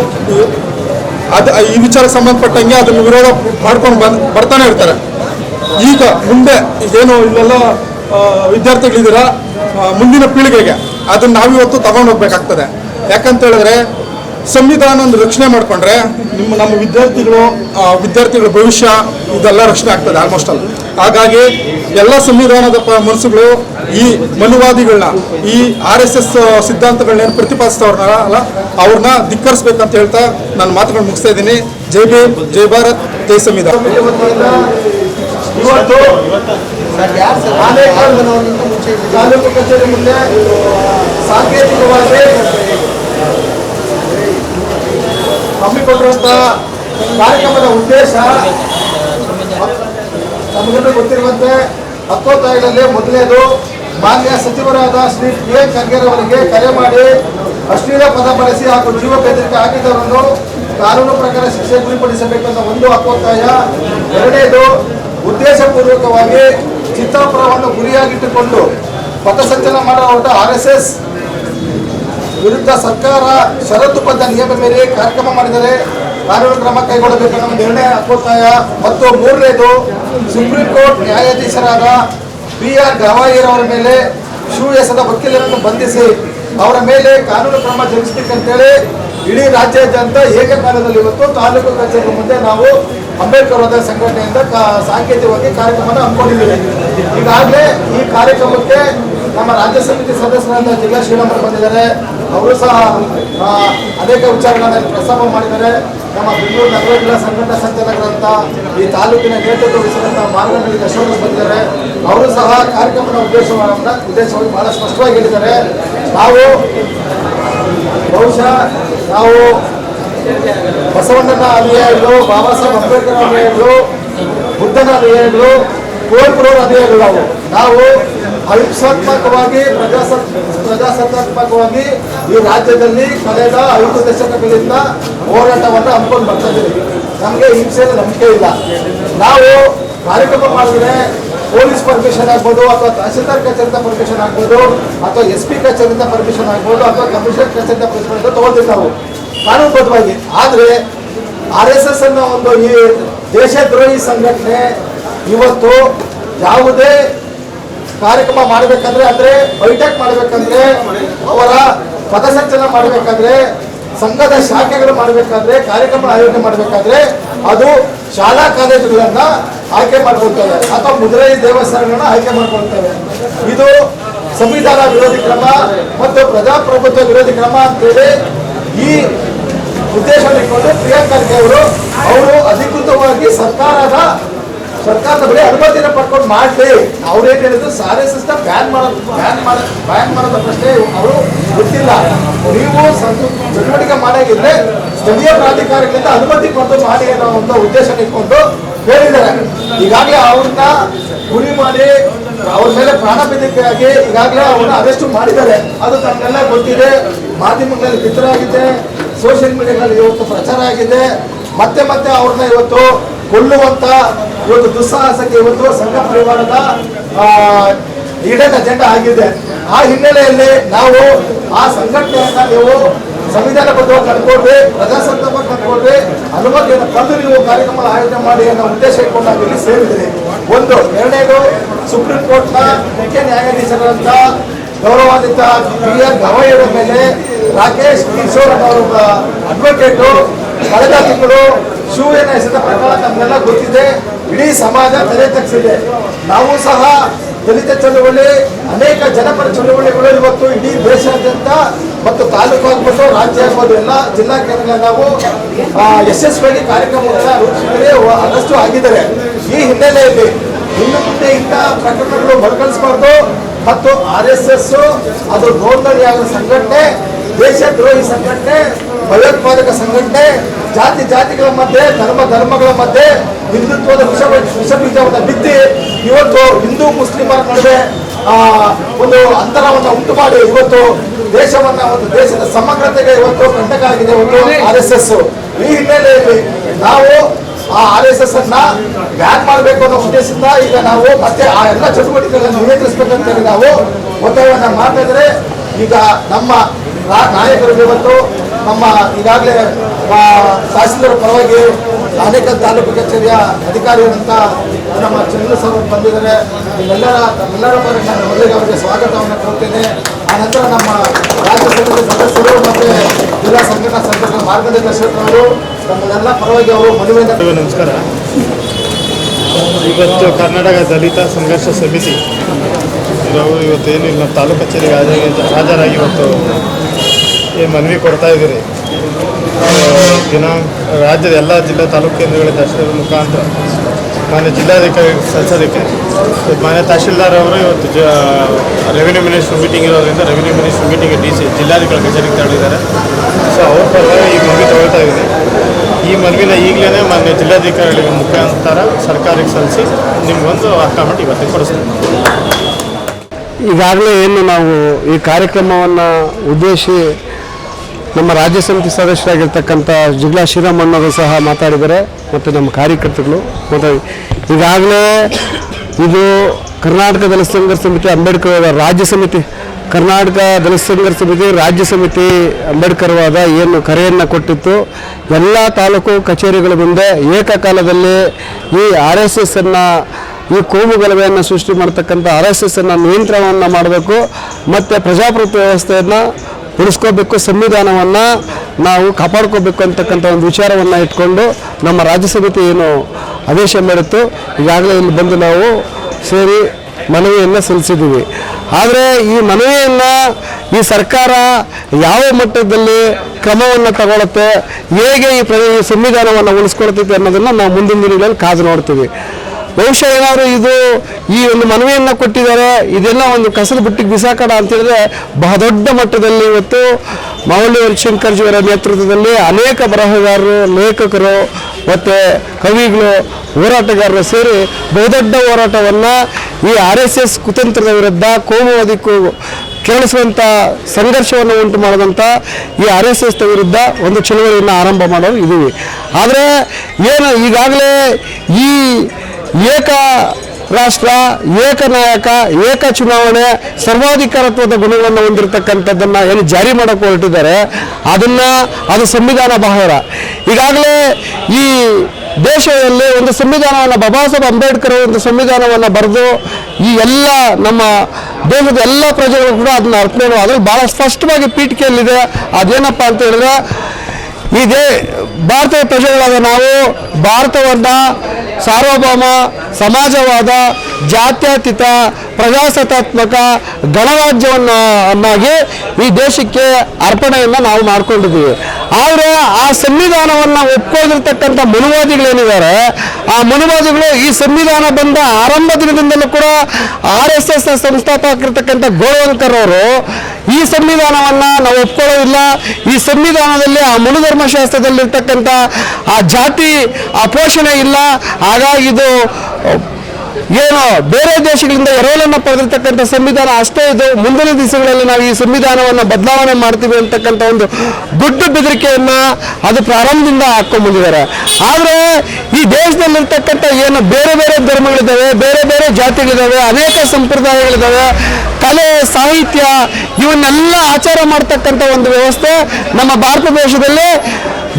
ಅದು ಈ ವಿಚಾರಕ್ಕೆ ಸಂಬಂಧಪಟ್ಟಂಗೆ ಅದನ್ನು ವಿರೋಧ ಮಾಡ್ಕೊಂಡು ಬಂದು ಬರ್ತಾನೆ ಇರ್ತಾರೆ. ಈಗ ಮುಂದೆ ಏನು ಇಲ್ಲೆಲ್ಲ ವಿದ್ಯಾರ್ಥಿಗಳಿದ್ದೀರಾ ಮುಂದಿನ ಪೀಳಿಗೆಗೆ ಅದನ್ನು ನಾವಿವತ್ತು ತಗೊಂಡು ಹೋಗ್ಬೇಕಾಗ್ತದೆ ಯಾಕಂತ ಹೇಳಿದ್ರೆ ಸಂವಿಧಾನ ರಕ್ಷಣೆ ಮಾಡಿಕೊಂಡ್ರೆ ನಿಮ್ಮ ನಮ್ಮ ವಿದ್ಯಾರ್ಥಿಗಳು ವಿದ್ಯಾರ್ಥಿಗಳ ಭವಿಷ್ಯ ಇದೆಲ್ಲ ರಕ್ಷಣೆ ಆಗ್ತದೆ ಆಲ್ಮೋಸ್ಟ್ ಅಲ್ಲಿ. ಹಾಗಾಗಿ ಎಲ್ಲ ಸಂವಿಧಾನದ ಮನಸ್ಸುಗಳು ಈ ಮನುವಾದಿಗಳನ್ನ, ಈ ಆರ್ ಎಸ್ ಎಸ್ ಸಿದ್ಧಾಂತಗಳನ್ನೇನು ಪ್ರತಿಪಾದಿಸ್ತವ್ರನ್ನ ಅಲ್ಲ ಅವ್ರನ್ನ ಧಿಕ್ಕರಿಸ್ಬೇಕಂತ ಹೇಳ್ತಾ ನಾನು ಮಾತುಗಳು ಮುಗಿಸ್ತಾ ಇದ್ದೀನಿ. ಜೈ ಭೀಮ್, ಜೈ ಭಾರತ್, ಜೈ ಸಂವಿಧಾನ. ಸಾಂಕೇತಿಕವಾಗಿ ಹಮ್ಮಿಕೊಂಡಿರುವಂತಹ ಕಾರ್ಯಕ್ರಮದ ಉದ್ದೇಶ ನಮಗೆಲ್ಲರೂ ಗೊತ್ತಿರುವಂತೆ ಹತ್ತೊತ್ತಾಯಿಗಳಲ್ಲಿ ಮೊದಲನೇದು ಮಾನ್ಯ ಸಚಿವರಾದ ಶ್ರೀ ಪಿ ಎನ್ ಖರ್ಗೆ ಅವರಿಗೆ ಕರೆ ಮಾಡಿ ಅಶ್ಲೀಲ ಪದ ಬಳಸಿ ಹಾಗೂ ಜೀವ ಬೆದರಿಕೆ ಹಾಕಿದವರನ್ನು ಕಾನೂನು ಪ್ರಕಾರ ಶಿಕ್ಷೆ ಗುರಿಪಡಿಸಬೇಕಾದ ಒಂದು ಹಕ್ಕೊತ್ತಾಯ ಎರಡನೇದು ಉದ್ದೇಶಪೂರ್ವಕವಾಗಿ ಚಿತ್ತಾಪುರವನ್ನು ಗುರಿಯಾಗಿಟ್ಟುಕೊಂಡು ಪಥಸಂಚಲನ ಮಾಡುವಂಥ ಆರ್ ಎಸ್ ಎಸ್ ವಿರುದ್ಧ ಸರ್ಕಾರ ಷರತ್ತುಬದ್ಧ ನಿಯಮ ಮೇಲೆ ಕಾರ್ಯಕ್ರಮ ಮಾಡಿದರೆ ಕಾನೂನು ಕ್ರಮ ಕೈಗೊಳ್ಳಬೇಕು ನಮ್ಮ ನಿರ್ಣಯ ಒತ್ತಾಯ ಮತ್ತು ಮೂರನೇದು ಸುಪ್ರೀಂ ಕೋರ್ಟ್ ನ್ಯಾಯಾಧೀಶರಾದ ಬಿ ಆರ್ ಗವಾಯಿರವರ ಮೇಲೆ ಶೂ ಎಸೆದ ವಕೀಲರನ್ನು ಬಂಧಿಸಿ ಅವರ ಮೇಲೆ ಕಾನೂನು ಕ್ರಮ ಜರುಗಿಸಬೇಕಂತೇಳಿ ಇಡೀ ರಾಜ್ಯಾದ್ಯಂತ ಏಕಕಾಲದಲ್ಲಿ ಇವತ್ತು ತಾಲೂಕು ಕಚೇರಿ ಮುಂದೆ ನಾವು ಅಂಬೇಡ್ಕರ್ ಹೃದಯ ಸಂಘಟನೆಯಿಂದ ಸಾಂಕೇತಿಕವಾಗಿ ಕಾರ್ಯಕ್ರಮವನ್ನು ಹಮ್ಮಿಕೊಂಡಿದ್ದೀವಿ. ಈಗಾಗಲೇ ಈ ಕಾರ್ಯಕ್ರಮಕ್ಕೆ ನಮ್ಮ ರಾಜ್ಯ ಸಮಿತಿ ಸದಸ್ಯರಾದ ಜಿಲ್ಲಾ ಶ್ರೀರಾಮರು ಬಂದಿದ್ದಾರೆ. ಅವರು ಸಹ ಅನೇಕ ವಿಚಾರಗಳನ್ನ ಪ್ರಸ್ತಾಪ ಮಾಡಿದ್ದಾರೆ. ನಮ್ಮ ಬೆಂಗಳೂರು ನಗರ ಜಿಲ್ಲಾ ಸಂಘಟನಾ ಸಂಚಾಲಕರಂತ ಈ ತಾಲೂಕಿನ ನೇತೃತ್ವ ವಹಿಸಿದಂಥ ಮಾರ್ಗದಲ್ಲಿ ಅಶೋಕ್ ಬಂದಿದ್ದಾರೆ. ಅವರು ಸಹ ಕಾರ್ಯಕ್ರಮದ ಉದ್ದೇಶವನ್ನು ಉದ್ದೇಶವಾಗಿ ಬಹಳ ಸ್ಪಷ್ಟವಾಗಿ ಹೇಳಿದ್ದಾರೆ. ನಾವು ಬಹುಶಃ ನಾವು ಬಸವಣ್ಣನ ಅನುಯಾಯಿಗಳು, ಬಾಬಾ ಸಾಹೇಬ್ ಅಂಬೇಡ್ಕರ್ ಅನುಯಾಯಿಗಳು, ಬುದ್ಧನ ಅನುಯಾಯಿಗಳು, ಕುವೆಂಪುರವರ ಅನುಯಾಯಿಗಳು ನಾವು ಅಹಿಂಸಾತ್ಮಕವಾಗಿ ಪ್ರಜಾಸ ಪ್ರಜಾಸತ್ತಾತ್ಮಕವಾಗಿ ಈ ರಾಜ್ಯದಲ್ಲಿ ಕಳೆದ ಐದು ದಶಕಗಳಿಂದ ಹೋರಾಟವನ್ನು ಹಮ್ಮಿಕೊಂಡು ಬರ್ತಾ ನಮಗೆ ಹಿಂಸೆಯಲ್ಲಿ ನಂಬಿಕೆ ಇಲ್ಲ. ನಾವು ಕಾರ್ಯಕ್ರಮ ಮಾಡಿದ್ರೆ ಪೊಲೀಸ್ ಪರ್ಮಿಷನ್ ಆಗ್ಬೋದು, ಅಥವಾ ತಹಸೀಲ್ದಾರ್ ಕಚೇರಿಯಿಂದ ಪರ್ಮಿಷನ್ ಆಗ್ಬೋದು, ಅಥವಾ ಎಸ್ ಪಿ ಕಚೇರಿಯಿಂದ ಪರ್ಮಿಷನ್ ಆಗ್ಬೋದು, ಅಥವಾ ಕಮಿಷನರ್ ಕಚೇರಿಯಿಂದ ಪರ್ಮಿಷನ್ ತಗೊಳ್ತೀವಿ ನಾವು. ಕಾನೂನುಬದ್ಧವಾಗಿ. ಆದರೆ ಆರ್ ಎಸ್ ಎಸ್ ಅನ್ನೋ ಒಂದು ಈ ದೇಶದ್ರೋಹಿ ಸಂಘಟನೆ ಇವತ್ತು ಯಾವುದೇ ಕಾರ್ಯಕ್ರಮ ಮಾಡಬೇಕಂದ್ರೆ ಅಂದ್ರೆ, ಬೈಠಕ್ ಮಾಡಬೇಕಂದ್ರೆ, ಅವರ ಪಥಸಂಚಲನ ಮಾಡಬೇಕಾದ್ರೆ, ಸಂಘದ ಶಾಖೆಗಳು ಮಾಡಬೇಕಾದ್ರೆ, ಕಾರ್ಯಕ್ರಮ ಆಯೋಜನೆ ಮಾಡಬೇಕಾದ್ರೆ ಅದು ಶಾಲಾ ಕಾಲೇಜುಗಳನ್ನ ಆಯ್ಕೆ ಮಾಡ್ಕೊಳ್ತೇವೆ. ಅಥವಾ ಮುದ್ರೈ ದೇವಸ್ಥಾನಗಳನ್ನ ಆಯ್ಕೆ ಮಾಡ್ಕೊಳ್ತೇವೆ. ಇದು ಸಂವಿಧಾನ ವಿರೋಧಿ ಕ್ರಮ ಮತ್ತು ಪ್ರಜಾಪ್ರಭುತ್ವ ವಿರೋಧಿ ಕ್ರಮ ಅಂತೇಳಿ ಈ ಉದ್ದೇಶವನ್ನು ಇಟ್ಕೊಂಡು ಪ್ರಿಯಾಂಕ್ ಖರ್ಗೆ ಅವರು ಅವರು ಅಧಿಕೃತವಾಗಿ ಸರ್ಕಾರದ ಸರ್ಕಾರದ ಬಳಿ ಅನುಮತಿನ ಪಡ್ಕೊಂಡು ಮಾಡಲಿ. ಅವ್ರೇನು ಹೇಳಿದ್ರು, ಸಾರಿ ಸಿಸ್ಟಮ್ ಬ್ಯಾನ್ ಮಾಡೋದು ಬ್ಯಾನ್ ಮಾಡ ಬ್ಯಾನ್ ಮಾಡೋದ ಪ್ರಶ್ನೆ ಅವರು ಗೊತ್ತಿಲ್ಲ. ನೀವು ಚಟುವಟಿಕೆ ಮಾಡಿದ್ರೆ ಸ್ಥಳೀಯ ಪ್ರಾಧಿಕಾರಗಳಿಂದ ಅನುಮತಿ ಕೊಟ್ಟು ಮಾಡಿ ಅನ್ನೋ ಒಂದು ಉದ್ದೇಶ ಇಟ್ಕೊಂಡು ಹೇಳಿದ್ದಾರೆ. ಈಗಾಗಲೇ ಅವ್ರನ್ನ ಗುರಿ ಮಾಡಿ ಅವ್ರ ಮೇಲೆ ಪ್ರಾಣ ಬಿದ್ದಕ್ಕಾಗಿ ಈಗಾಗಲೇ ಅವ್ರನ್ನ ಅರೆಸ್ಟ್ ಮಾಡಿದ್ದಾರೆ. ಅದು ತನ್ನೆಲ್ಲ ಗೊತ್ತಿದೆ. ಮಾಧ್ಯಮಗಳಲ್ಲಿ ಬಿತ್ತರ ಆಗಿದೆ ಸೋಷಿಯಲ್ ಮೀಡಿಯಾದಲ್ಲಿ ಇವತ್ತು ಪ್ರಚಾರ ಆಗಿದೆ. ಮತ್ತೆ ಮತ್ತೆ ಅವ್ರನ್ನ ಇವತ್ತು ಕೊಲ್ಲುವಂತ ಒಂದು ದುಸ್ಸಾಹಸಕ್ಕೆ ಇವತ್ತು ಸಂಘ ಪರಿವಾರದ ಈಡೇನ ಅಜೆಂಡಾ ಆಗಿದೆ. ಆ ಹಿನ್ನೆಲೆಯಲ್ಲಿ ನಾವು ಆ ಸಂಘಟನೆಯನ್ನ ನೀವು ಸಂವಿಧಾನಬದ್ಧವಾಗಿ ಕಟ್ಕೊಂಡ್ರಿ ಪ್ರಜಾಸತ್ತಾತ್ಮಕ ಕಟ್ಕೊಂಡ್ರಿ ಅನುಮತಿಯನ್ನು ತಂದು ನೀವು ಕಾರ್ಯಕ್ರಮ ಆಯೋಜನೆ ಮಾಡಿ ಅನ್ನೋ ಉದ್ದೇಶ ಇಟ್ಕೊಂಡು ನಾವು ಇಲ್ಲಿ ಸೇರಿದ್ರಿ ಒಂದು, ಎರಡನೇದು ಸುಪ್ರೀಂ ಕೋರ್ಟ್ನ ಮುಖ್ಯ ನ್ಯಾಯಾಧೀಶರಾದಂಥ ಗೌರವಾನ್ವಿತ ಬಿ ಆರ್ ಮೇಲೆ ರಾಕೇಶ್ ಕಿಶೋರ್ ಅವರ ಅಡ್ವೊಕೇಟು ಕಳೆದ ತಿಂಗಳು ಶಿವನ ಹೆಸರಿನ ಪ್ರಕರಣ ನಮಗೆಲ್ಲ ಗೊತ್ತಿದೆ. ಇಡೀ ಸಮಾಜ ತಲೆ ತಗ್ಸಿದೆ ನಾವು ಸಹ ದಲಿತ ಚಳುವಳಿ, ಅನೇಕ ಜನಪರ ಚಳುವಳಿಗಳು ಇವತ್ತು ಇಡೀ ದೇಶಾದ್ಯಂತ ಮತ್ತು ತಾಲೂಕು ಆಗ್ಬೋದು ರಾಜ್ಯ ಆಗ್ಬೋದು ಎಲ್ಲ ಜಿಲ್ಲಾ ಕೇಂದ್ರಗಳಲ್ಲಿ ನಾವು ಯಶಸ್ವಿಯಾಗಿ ಕಾರ್ಯಕ್ರಮಗಳನ್ನ ರೂಪಿಸಿದರೆ ಅದಷ್ಟು ಆಗಿದ್ದಾರೆ. ಈ ಹಿನ್ನೆಲೆಯಲ್ಲಿ ಇನ್ನು ಮುಂದೆ ಇಂಥ ಪ್ರಕರಣಗಳು ಮರುಕಳಿಸಬಾರ್ದು. ಮತ್ತು ಆರ್ ಎಸ್ ಎಸ್ ಅದು ನೋಂದಣಿಯಾದ ಸಂಘಟನೆ, ದೇಶದ್ರೋಹಿ ಸಂಘಟನೆ ಭಯೋತ್ಪಾದಕ ಸಂಘಟನೆ, ಜಾತಿ ಜಾತಿಗಳ ಮಧ್ಯೆ, ಧರ್ಮ ಧರ್ಮಗಳ ಮಧ್ಯೆ, ಹಿಂದುತ್ವದ ವಿಷ ವಿಷ ಬೀಜವನ್ನು ಬಿತ್ತಿ ಇವತ್ತು ಹಿಂದೂ ಮುಸ್ಲಿಮರ ನಡುವೆ ಒಂದು ಅಂತರವನ್ನು ಉಂಟು ಮಾಡಿ ಇವತ್ತು ದೇಶವನ್ನ, ಒಂದು ದೇಶದ ಸಮಗ್ರತೆಗೆ ಇವತ್ತು ಕಂಟಕ ಆಗಿದೆ ಒಂದು ಆರ್ ಎಸ್ ಎಸ್. ಈ ಹಿನ್ನೆಲೆಯಲ್ಲಿ ನಾವು ಆ ಆರ್ ಎಸ್ ಎಸ್ ಅನ್ನ ಬ್ಯಾನ್ ಮಾಡಬೇಕು ಅನ್ನೋ ಉದ್ದೇಶದಿಂದ ಈಗ ನಾವು ಮತ್ತೆ ಆ ಎಲ್ಲ ಚಟುವಟಿಕೆಗಳನ್ನು ನಿಯಂತ್ರಿಸಬೇಕಂತೇಳಿ ನಾವು ಒತ್ತಾಯವನ್ನ ಮಾಡ್ತಾ ಇದ್ರೆ ಈಗ ನಮ್ಮ ನಾಯಕರು ಇವತ್ತು ನಮ್ಮ ಈಗಾಗಲೇ ತಹಸೀಲ್ದಾರ್ ಪರವಾಗಿ ಅನೇಕ ತಾಲೂಕು ಕಚೇರಿಯ ಅಧಿಕಾರಿಗಳಂತ ನಮ್ಮ ಚಂದ್ರ ಬಂದಿದ್ದಾರೆ. ಎಲ್ಲರ ಎಲ್ಲರ ಪರವಾಗಿ ನಾನು ಮೊದಲಿಗೆ ಅವರಿಗೆ ಸ್ವಾಗತವನ್ನು ಕೊಡ್ತೇನೆ ಆ ನಂತರ ನಮ್ಮ ರಾಜ್ಯ ಸದಸ್ಯರು ಮತ್ತು ಜಿಲ್ಲಾ ಸಂಘಟನಾ ಸಂಘಟನಾ ಮಾರ್ಗದರ್ಶಕರು ನಮ್ಮೆಲ್ಲ ಪರವಾಗಿ ಅವರು ಮನವಿಯಿಂದ ನಮಸ್ಕಾರ. ಇವತ್ತು ಕರ್ನಾಟಕ ದಲಿತ ಸಂಘರ್ಷ ಸಮಿತಿ. ನಾವು ಇವತ್ತು ಏನಿಲ್ಲ ನಮ್ಮ ತಾಲೂಕು ಕಚೇರಿಗೆ ಹಾಜರಾಗಿ ಇವತ್ತು ಏನು ಮನವಿ ಕೊಡ್ತಾ ಇದ್ದೀರಿ. ದಿನ ರಾಜ್ಯದ ಎಲ್ಲ ಜಿಲ್ಲಾ ತಾಲೂಕು ಕೇಂದ್ರಗಳ ದರ್ಶನದ ಮುಖಾಂತರ ಮಾನ್ಯ ಜಿಲ್ಲಾಧಿಕಾರಿ ಸಲ್ಲಿಸೋದಕ್ಕೆ ಇವತ್ತು ಮಾನ್ಯ ತಹಶೀಲ್ದಾರ್ ಅವರು ಇವತ್ತು ಜ ರೆವಿನ್ಯೂ ಮಿನಿಸ್ಟರ್ ಮೀಟಿಂಗ್ ಇರೋದ್ರಿಂದ revenue minister meeting D C, ಜಿಲ್ಲಾಧಿಕಾರಿ ಕಚೇರಿಗೆ ತೆರಳಿದ್ದಾರೆ. ಸೊ ಅವ್ರ ಪರವಾಗಿ ಈ ಮನವಿ ತಗೊಳ್ತಾ ಇದ್ದೀನಿ ಈ ಮನವಿನ ಈಗಲೇ ಮಾನ್ಯ ಜಿಲ್ಲಾಧಿಕಾರಿಗಳ ಮುಖಾಂತರ ಸರ್ಕಾರಕ್ಕೆ ಸಲ್ಲಿಸಿ ನಿಮ್ಗೊಂದು ಅಕಾಮೆಂಟ್ ಇವತ್ತು ಕೊಡಿಸ್ತೀನಿ ಈಗಾಗಲೇ ಏನು ನಾವು ಈ ಕಾರ್ಯಕ್ರಮವನ್ನು ಉದ್ದೇಶಿ ನಮ್ಮ ರಾಜ್ಯ ಸಮಿತಿ ಸದಸ್ಯರಾಗಿರ್ತಕ್ಕಂಥ ಜಿಲ್ಲಾ ಶ್ರೀರಾಮಣ್ಣವರು ಸಹ ಮಾತಾಡಿದ್ದಾರೆ ಮತ್ತು ನಮ್ಮ ಕಾರ್ಯಕರ್ತರುಗಳು ಮತ್ತು ಈಗಾಗಲೇ ಇದು ಕರ್ನಾಟಕ ದಲಿತ ಸಂಘರ್ಷ ಸಮಿತಿ ಅಂಬೇಡ್ಕರ್ ರಾಜ್ಯ ಸಮಿತಿ, ಕರ್ನಾಟಕ ದಲಿತ ಸಂಘರ್ಷ ಸಮಿತಿ, ರಾಜ್ಯ ಸಮಿತಿ ಅಂಬೇಡ್ಕರ್ವಾದ ಏನು ಕರೆಯನ್ನು ಕೊಟ್ಟಿತ್ತು. ಎಲ್ಲ ತಾಲೂಕು ಕಚೇರಿಗಳ ಮುಂದೆ ಏಕಕಾಲದಲ್ಲಿ ಈ ಆರ್ ಎಸ್ ಎಸ್ಸನ್ನು ಈ ಕೋಮು ಗಲಭೆಯನ್ನು ಸೃಷ್ಟಿ ಮಾಡ್ತಕ್ಕಂಥ ಆರ್ ಎಸ್ ಎಸ್ಸನ್ನು ನಿಯಂತ್ರಣವನ್ನು ಮಾಡಬೇಕು. ಮತ್ತು ಪ್ರಜಾಪ್ರಭುತ್ವ ವ್ಯವಸ್ಥೆಯನ್ನು ಉಳಿಸ್ಕೋಬೇಕು. ಸಂವಿಧಾನವನ್ನು ನಾವು ಕಾಪಾಡ್ಕೋಬೇಕು ಅಂತಕ್ಕಂಥ ಒಂದು ವಿಚಾರವನ್ನು ಇಟ್ಕೊಂಡು ನಮ್ಮ ರಾಜ್ಯ ಏನು ಆದೇಶ ಮಾಡಿತ್ತು, ಈಗಾಗಲೇ ಇಲ್ಲಿ ಬಂದು ನಾವು ಸೇರಿ ಮನವಿಯನ್ನು ಸಲ್ಲಿಸಿದ್ದೀವಿ. ಆದರೆ ಈ ಮನವಿಯನ್ನು ಈ ಸರ್ಕಾರ ಯಾವ ಮಟ್ಟದಲ್ಲಿ ಕ್ರಮವನ್ನು ತಗೊಳ್ಳುತ್ತೆ ಹೇಗೆ ಈ ಪ್ರ ಸಂವಿಧಾನವನ್ನು ಉಳಿಸ್ಕೊಳ್ತೈತೆ ಅನ್ನೋದನ್ನು ನಾವು ಮುಂದಿನ ದಿನಗಳಲ್ಲಿ ಕಾದು ನೋಡ್ತೀವಿ. ಬಹುಶಃ ಏನಾದರೂ ಇದು ಈ ಒಂದು ಮನವಿಯನ್ನು ಕೊಟ್ಟಿದ್ದಾರೆ, ಇದೆಲ್ಲ ಒಂದು ಕಸದ ಬುಟ್ಟಿಗೆ ಬಿಸಾಕಡ ಅಂತ ಹೇಳಿದ್ರೆ ಬಹುದೊಡ್ಡ ಮಟ್ಟದಲ್ಲಿ ಇವತ್ತು ಮಾವಳ್ಳಿ ಶಂಕರ್ಜಿಯವರ ನೇತೃತ್ವದಲ್ಲಿ ಅನೇಕ ಬರಹಗಾರರು, ಲೇಖಕರು ಮತ್ತು ಕವಿಗಳು, ಹೋರಾಟಗಾರರು ಸೇರಿ ಬಹುದೊಡ್ಡ ಹೋರಾಟವನ್ನು ಈ ಆರ್ ಎಸ್ ಎಸ್ ಕುತಂತ್ರದ ವಿರುದ್ಧ ಕೋಮುವಾದಿ ಕೋ- ಕೇಳಿಸುವಂಥ ಸಂಘರ್ಷವನ್ನು ಉಂಟು ಮಾಡಿದಂಥ ಈ ಆರ್ ಎಸ್ ಎಸ್ ವಿರುದ್ಧ ಒಂದು ಚಳವಳಿಯನ್ನು ಆರಂಭ ಮಾಡೋದು ಇದ್ದೀವಿ. ಆದರೆ ಏನು ಈಗಾಗಲೇ ಈ ಏಕ ರಾಷ್ಟ್ರ ಏಕನಾಯಕ ಏಕ ಚುನಾವಣೆ, ಸರ್ವಾಧಿಕಾರತ್ವದ ಗುಣಗಳನ್ನು ಹೊಂದಿರತಕ್ಕಂಥದ್ದನ್ನು ಏನು ಜಾರಿ ಮಾಡೋಕೆ ಹೊರಟಿದ್ದಾರೆ, ಅದನ್ನು, ಅದು ಸಂವಿಧಾನ ಬಾಹಿರ. ಈಗಾಗಲೇ ಈ ದೇಶದಲ್ಲಿ ಒಂದು ಸಂವಿಧಾನವನ್ನು ಬಾಬಾ ಸಾಹೇಬ್ ಅಂಬೇಡ್ಕರ್ ಒಂದು ಸಂವಿಧಾನವನ್ನು ಬರೆದು ಈ ಎಲ್ಲ ನಮ್ಮ ದೇಶದ ಎಲ್ಲ ಪ್ರಜೆಗಳು ಕೂಡ ಅದನ್ನ ಅರ್ಥ ಮಾಡಿ ಅದ್ರಲ್ಲಿ ಭಾಳ ಸ್ಪಷ್ಟವಾಗಿ ಪೀಠಿಕೆಯಲ್ಲಿದೆ. ಅದೇನಪ್ಪ ಅಂತ ಹೇಳಿದ್ರೆ ಈ ದೇ ಭಾರತೀಯ ಪ್ರಜೆಗಳಾದ ನಾವು ಭಾರತವನ್ನು ಸಾರ್ವಭೌಮ ಸಮಾಜವಾದ ಜಾತ್ಯತೀತ ಪ್ರಜಾಸತ್ತಾತ್ಮಕ ಗಣರಾಜ್ಯವನ್ನು ಅನ್ನಾಗಿ ಈ ದೇಶಕ್ಕೆ ಅರ್ಪಣೆಯನ್ನು ನಾವು ಮಾಡ್ಕೊಂಡಿದ್ದೀವಿ. ಆದರೆ ಆ ಸಂವಿಧಾನವನ್ನು ಒಪ್ಕೊಂಡಿರ್ತಕ್ಕಂಥ ಮನುವಾದಿಗಳೇನಿದ್ದಾರೆ, ಆ ಮನುವಾದಿಗಳು ಈ ಸಂವಿಧಾನ ಬಂದ ಆರಂಭ ದಿನದಿಂದಲೂ ಕೂಡ ಆರ್ ಎಸ್ ಎಸ್ ಸಂಸ್ಥಾಪಕರ್ತಕ್ಕಂಥ ಗೋಳವಂಕರ್ ಅವರು ಈ ಸಂವಿಧಾನವನ್ನು ನಾವು ಒಪ್ಕೊಳ್ಳೋದಿಲ್ಲ ಈ ಸಂವಿಧಾನದಲ್ಲಿ ಆ ಮನುಧರ್ಮಶಾಸ್ತ್ರದಲ್ಲಿರ್ತಕ್ಕಂಥ ಆ ಜಾತಿ ಆ ಪೋಷಣೆ ಇಲ್ಲ. ಹಾಗಾಗಿ ಇದು ಏನು? ಬೇರೆ ದೇಶಗಳಿಂದ ಎರವಲನ್ನು ಪಡೆದಿರ್ತಕ್ಕಂಥ ಸಂವಿಧಾನ ಅಷ್ಟೇ ಇದು. ಮುಂದಿನ ದಿವಸಗಳಲ್ಲಿ ನಾವು ಈ ಸಂವಿಧಾನವನ್ನು ಬದಲಾವಣೆ ಮಾಡ್ತೀವಿ ಅಂತಕ್ಕಂಥ ಒಂದು ದೊಡ್ಡ ಬೆದರಿಕೆಯನ್ನು ಅದು ಪ್ರಾರಂಭದಿಂದ ಹಾಕೊಂಡ್ ಬಂದಿದ್ದಾರೆ. ಆದರೆ ಈ ದೇಶದಲ್ಲಿರ್ತಕ್ಕಂಥ ಏನು ಬೇರೆ ಬೇರೆ ಧರ್ಮಗಳಿದ್ದಾವೆ, ಬೇರೆ ಬೇರೆ ಜಾತಿಗಳಿದ್ದಾವೆ, ಅನೇಕ ಸಂಪ್ರದಾಯಗಳಿದ್ದಾವೆ, ಕಲೆ, ಸಾಹಿತ್ಯ ಇವನ್ನೆಲ್ಲ ಆಚಾರ ಮಾಡ್ತಕ್ಕಂಥ ಒಂದು ವ್ಯವಸ್ಥೆ ನಮ್ಮ ಭಾರತ ದೇಶದಲ್ಲಿ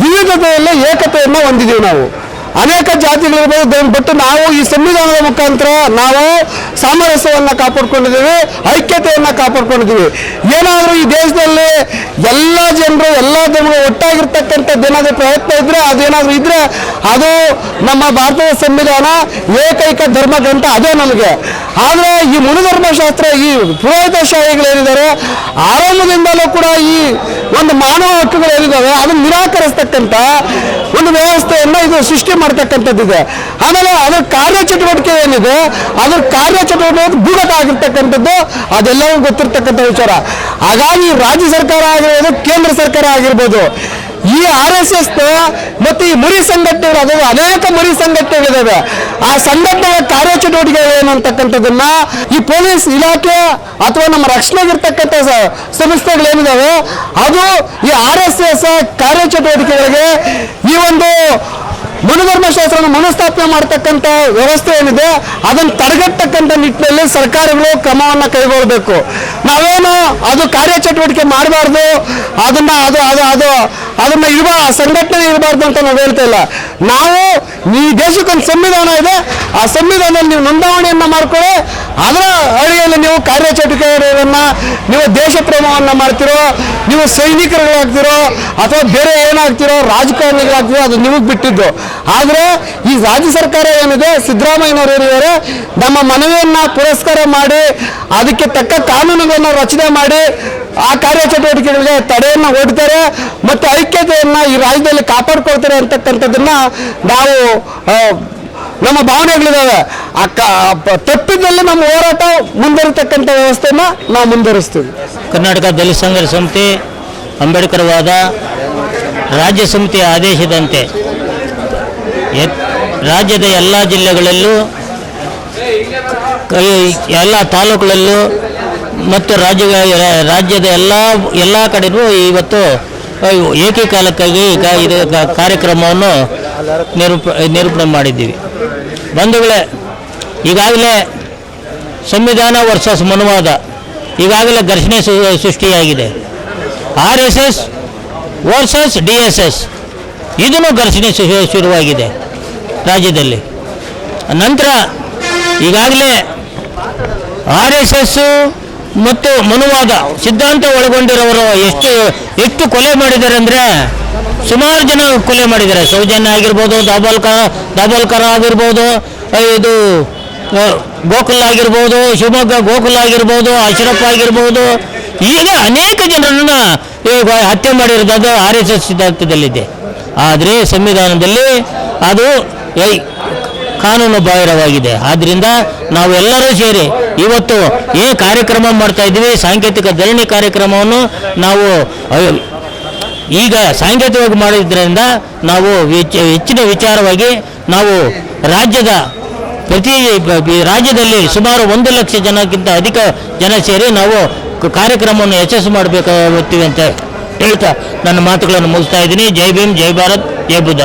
ವಿವಿಧತೆಯಲ್ಲಿ ಏಕತೆಯನ್ನು ಹೊಂದಿದ್ದೀವಿ ನಾವು. ಅನೇಕ ಜಾತಿಗಳಿರ್ಬೋದು ಬಟ್ ನಾವು ಈ ಸಂವಿಧಾನದ ಮುಖಾಂತರ ನಾವು ಸಾಮರಸ್ಯವನ್ನು ಕಾಪಾಡ್ಕೊಂಡಿದ್ದೀವಿ, ಐಕ್ಯತೆಯನ್ನು ಕಾಪಾಡ್ಕೊಂಡಿದ್ದೀವಿ. ಏನಾದರೂ ಈ ದೇಶದಲ್ಲಿ ಎಲ್ಲ ಜನರು, ಎಲ್ಲ ಧರ್ಮಗಳು ಒಟ್ಟಾಗಿರ್ತಕ್ಕಂಥದ್ದು ಏನಾದರೂ ಪ್ರಯತ್ನ ಇದ್ರೆ, ಅದೇನಾದರೂ ಇದ್ರೆ ಅದು ನಮ್ಮ ಭಾರತದ ಸಂವಿಧಾನ ಏಕೈಕ ಧರ್ಮ ಗ್ರಂಥ ಅದೇ ನಮಗೆ. ಆದರೆ ಈ ಮುನಿಧರ್ಮಶಾಸ್ತ್ರ, ಈ ಪುರೋಹಿತಶಾಹಿಗಳೇನಿದ್ದಾರೆ, ಆರಂಭದಿಂದಲೂ ಕೂಡ ಈ ಒಂದು ಮಾನವ ಹಕ್ಕುಗಳು ಏನಿದ್ದಾವೆ, ಅದನ್ನು ನಿರಾಕರಿಸ್ತಕ್ಕಂಥ ಒಂದು ವ್ಯವಸ್ಥೆಯನ್ನು ಇದು ಸೃಷ್ಟಿ ಮಾಡ್ತಕ್ಕಂಥದ್ದಿದೆ. ಆಮೇಲೆ ಅದರ ಕಾರ್ಯಚಟುವಟಿಕೆ ಏನಿದೆ? ಅದರ ಕಾರ್ಯಚಟುವಟಿಕೆ ಭೂಗತ ಆಗಿರ್ತಕ್ಕಂಥದ್ದು, ಅದೆಲ್ಲವೂ ಗೊತ್ತಿರ್ತಕ್ಕಂಥ ವಿಚಾರ. ಹಾಗಾಗಿ ರಾಜ್ಯ ಸರ್ಕಾರ ಆಗಿರ್ಬೋದು, ಕೇಂದ್ರ ಸರ್ಕಾರ ಆಗಿರ್ಬೋದು ಈ ಆರ್ ಎಸ್ ಎಸ್ ಮತ್ತು ಈ ಮುರಿ ಸಂಘಟನೆಗಳು ಅದಾವೆ ಅನೇಕ ಮುರಿ ಸಂಘಟನೆಗಳಿದಾವೆ. ಆ ಸಂಘಟನೆಯ ಕಾರ್ಯಚಟುವಟಿಕೆಗಳು ಏನು ಈ ಪೊಲೀಸ್ ಇಲಾಖೆ ಅಥವಾ ನಮ್ಮ ರಕ್ಷಣೆಗಿರ್ತಕ್ಕಂಥ ಸಂಸ್ಥೆಗಳೇನಿದಾವೆ, ಅದು ಈ ಆರ್ ಎಸ್ ಎಸ್ ಕಾರ್ಯಚಟುವಟಿಕೆಗಳಿಗೆ ಈ ಒಂದು ಮನುಧರ್ಮಶಾಸ್ತ್ರವನ್ನು ಮನಸ್ಥಾಪನೆ ಮಾಡ್ತಕ್ಕಂಥ ವ್ಯವಸ್ಥೆ ಏನಿದೆ, ಅದನ್ನು ತಡೆಗಟ್ಟತಕ್ಕಂಥ ನಿಟ್ಟಿನಲ್ಲಿ ಸರ್ಕಾರಗಳು ಕ್ರಮವನ್ನು ಕೈಗೊಳ್ಳಬೇಕು ನಾವೇನು ಅದು ಕಾರ್ಯಚಟುವಟಿಕೆ ಮಾಡಬಾರ್ದು, ಅದನ್ನ ಅದು ಅದು ಅದು ಅದನ್ನ ಇರುವ ಸಂಘಟನೆ ಇರಬಾರ್ದು ಅಂತ ನಾವು ಹೇಳ್ತಾ ಇಲ್ಲ. ನಾವು ಈ ದೇಶಕ್ಕೊಂದು ಸಂವಿಧಾನ ಇದೆ, ಆ ಸಂವಿಧಾನದಲ್ಲಿ ನೀವು ನೋಂದಾವಣೆಯನ್ನ ಮಾಡ್ಕೊಳ್ಳಿ, ಅದರ ಅಡಿಯಲ್ಲಿ ನೀವು ಕಾರ್ಯಚಟುವಿಕೆಗಳನ್ನ ನೀವು ದೇಶ ಪ್ರೇಮವನ್ನ ಮಾಡ್ತಿರೋ, ನೀವು ಸೈನಿಕರುಗಳಾಗ್ತಿರೋ, ಅಥವಾ ಬೇರೆ ಏನಾಗ್ತಿರೋ, ರಾಜಕಾರಣಿಗಳಾಗ್ತಿರೋ, ಅದು ನಿಮಗೆ ಬಿಟ್ಟಿದ್ದು. ಆದರೆ ಈ ರಾಜ್ಯ ಸರ್ಕಾರ ಏನಿದೆ ಸಿದ್ದರಾಮಯ್ಯನವರು ಏನಿದ್ದಾರೆ ನಮ್ಮ ಮನವಿಯನ್ನ ಪುರಸ್ಕಾರ ಮಾಡಿ, ಅದಕ್ಕೆ ತಕ್ಕ ಕಾನೂನುಗಳನ್ನು ರಚನೆ ಮಾಡಿ ಆ ಕಾರ್ಯಚಟುವಟಿಕೆಗಳಿಗೆ ತಡೆಯನ್ನು ಒಡ್ತಾರೆ ಮತ್ತು ಐಕ್ಯತೆಯನ್ನ ಈ ರಾಜ್ಯದಲ್ಲಿ ಕಾಪಾಡ್ಕೊಳ್ತಾರೆ ಅಂತಕ್ಕಂಥದ್ದನ್ನ ನಾವು ನಮ್ಮ ಭಾವನೆಗಳಿದ್ದಾವೆ ಆ ಕ- ಪ- ತಪ್ಪಿದಲ್ಲಿ ನಮ್ಮ ಹೋರಾಟ ಮುಂದುವರಿತಕ್ಕಂಥ ವ್ಯವಸ್ಥೆಯನ್ನು ನಾವು ಮುಂದುವರಿಸ್ತೀವಿ. ಕರ್ನಾಟಕ ದಲಿತ ಸಂಘರ್ಷ ಸಮಿತಿ, ಅಂಬೇಡ್ಕರ್ ವಾದ, ರಾಜ್ಯ ಸಮಿತಿಯ ಆದೇಶದಂತೆ ರಾಜ್ಯದ ಎಲ್ಲ ಜಿಲ್ಲೆಗಳಲ್ಲೂ ಎಲ್ಲ ತಾಲೂಕುಗಳಲ್ಲೂ ಮತ್ತು ರಾಜ್ಯ ರಾಜ್ಯದ ಎಲ್ಲ ಎಲ್ಲ ಕಡೆಗೂ ಇವತ್ತು ಏಕೀಕಾಲಕ್ಕಾಗಿ ಇದು ಕಾರ್ಯಕ್ರಮವನ್ನು ನಿರೂಪ, ನಿರೂಪಣೆ ಮಾಡಿದ್ದೀವಿ. ಬಂಧುಗಳೇ, ಈಗಾಗಲೇ ಸಂವಿಧಾನ ವರ್ಸಸ್ ಮನುವಾದ ಈಗಾಗಲೇ ಘರ್ಷಣೆ ಸೃಷ್ಟಿಯಾಗಿದೆ. R S S versus D S S ಇದನ್ನು ಘರ್ಷಣೆ ಶುರುವಾಗಿದೆ ರಾಜ್ಯದಲ್ಲಿ. ನಂತರ ಈಗಾಗಲೇ ಆರ್ ಎಸ್ ಎಸ್ ಮತ್ತು ಮನುವಾದ ಸಿದ್ಧಾಂತ ಒಳಗೊಂಡಿರೋರು ಎಷ್ಟು ಎಷ್ಟು ಕೊಲೆ ಮಾಡಿದ್ದಾರೆ ಅಂದರೆ ಸುಮಾರು ಜನ ಕೊಲೆ ಮಾಡಿದ್ದಾರೆ. ಸೌಜನ್ಯ ಆಗಿರ್ಬೋದು ದಾಬೋಲ್ಕರ್ ದಾಬೋಲ್ಕರ್ ಆಗಿರ್ಬೋದು ಇದು ಗೋಕುಲ್ ಆಗಿರ್ಬೋದು, ಶಿವಮೊಗ್ಗ ಗೋಕುಲ್ ಆಗಿರ್ಬೋದು, ಅಶ್ರಫ್ ಆಗಿರ್ಬೋದು ಈಗ ಅನೇಕ ಜನರನ್ನು ಈಗ ಹತ್ಯೆ ಮಾಡಿರೋದು ಆರ್ ಎಸ್ ಎಸ್ ಸಿದ್ಧಾಂತದಲ್ಲಿದೆ. ಆದರೆ ಸಂವಿಧಾನದಲ್ಲಿ ಅದು ಕಾನೂನು ಬಾಹಿರವಾಗಿದೆ. ಆದ್ದರಿಂದ ನಾವೆಲ್ಲರೂ ಸೇರಿ ಇವತ್ತು ಏನು ಕಾರ್ಯಕ್ರಮ ಮಾಡ್ತಾ ಇದ್ದೀವಿ. ಸಾಂಕೇತಿಕ ಧರಣಿ ಕಾರ್ಯಕ್ರಮವನ್ನು ನಾವು ಈಗ ಸಾಂಕೇತಿಕವಾಗಿ ಮಾಡಿದ್ರಿಂದ ನಾವು ಹೆಚ್ಚು- ಹೆಚ್ಚಿನ ವಿಚಾರವಾಗಿ ನಾವು ರಾಜ್ಯದ ಪ್ರತಿ ರಾಜ್ಯದಲ್ಲಿ ಸುಮಾರು ಒಂದು ಲಕ್ಷ ಜನಕ್ಕಿಂತ ಅಧಿಕ ಜನ ಸೇರಿ ನಾವು ಕಾರ್ಯಕ್ರಮವನ್ನು ಯಶಸ್ಸು ಮಾಡಬೇಕಾಗುತ್ತೀವಿ ಅಂತ ಹೇಳ್ತಾ ನನ್ನ ಮಾತುಗಳನ್ನು ಮುಗಿಸ್ತಾ ಇದ್ದೀನಿ. ಜೈ ಭೀಮ್, ಜೈ ಭಾರತ್, ಜೈ ಬುದ್ಧ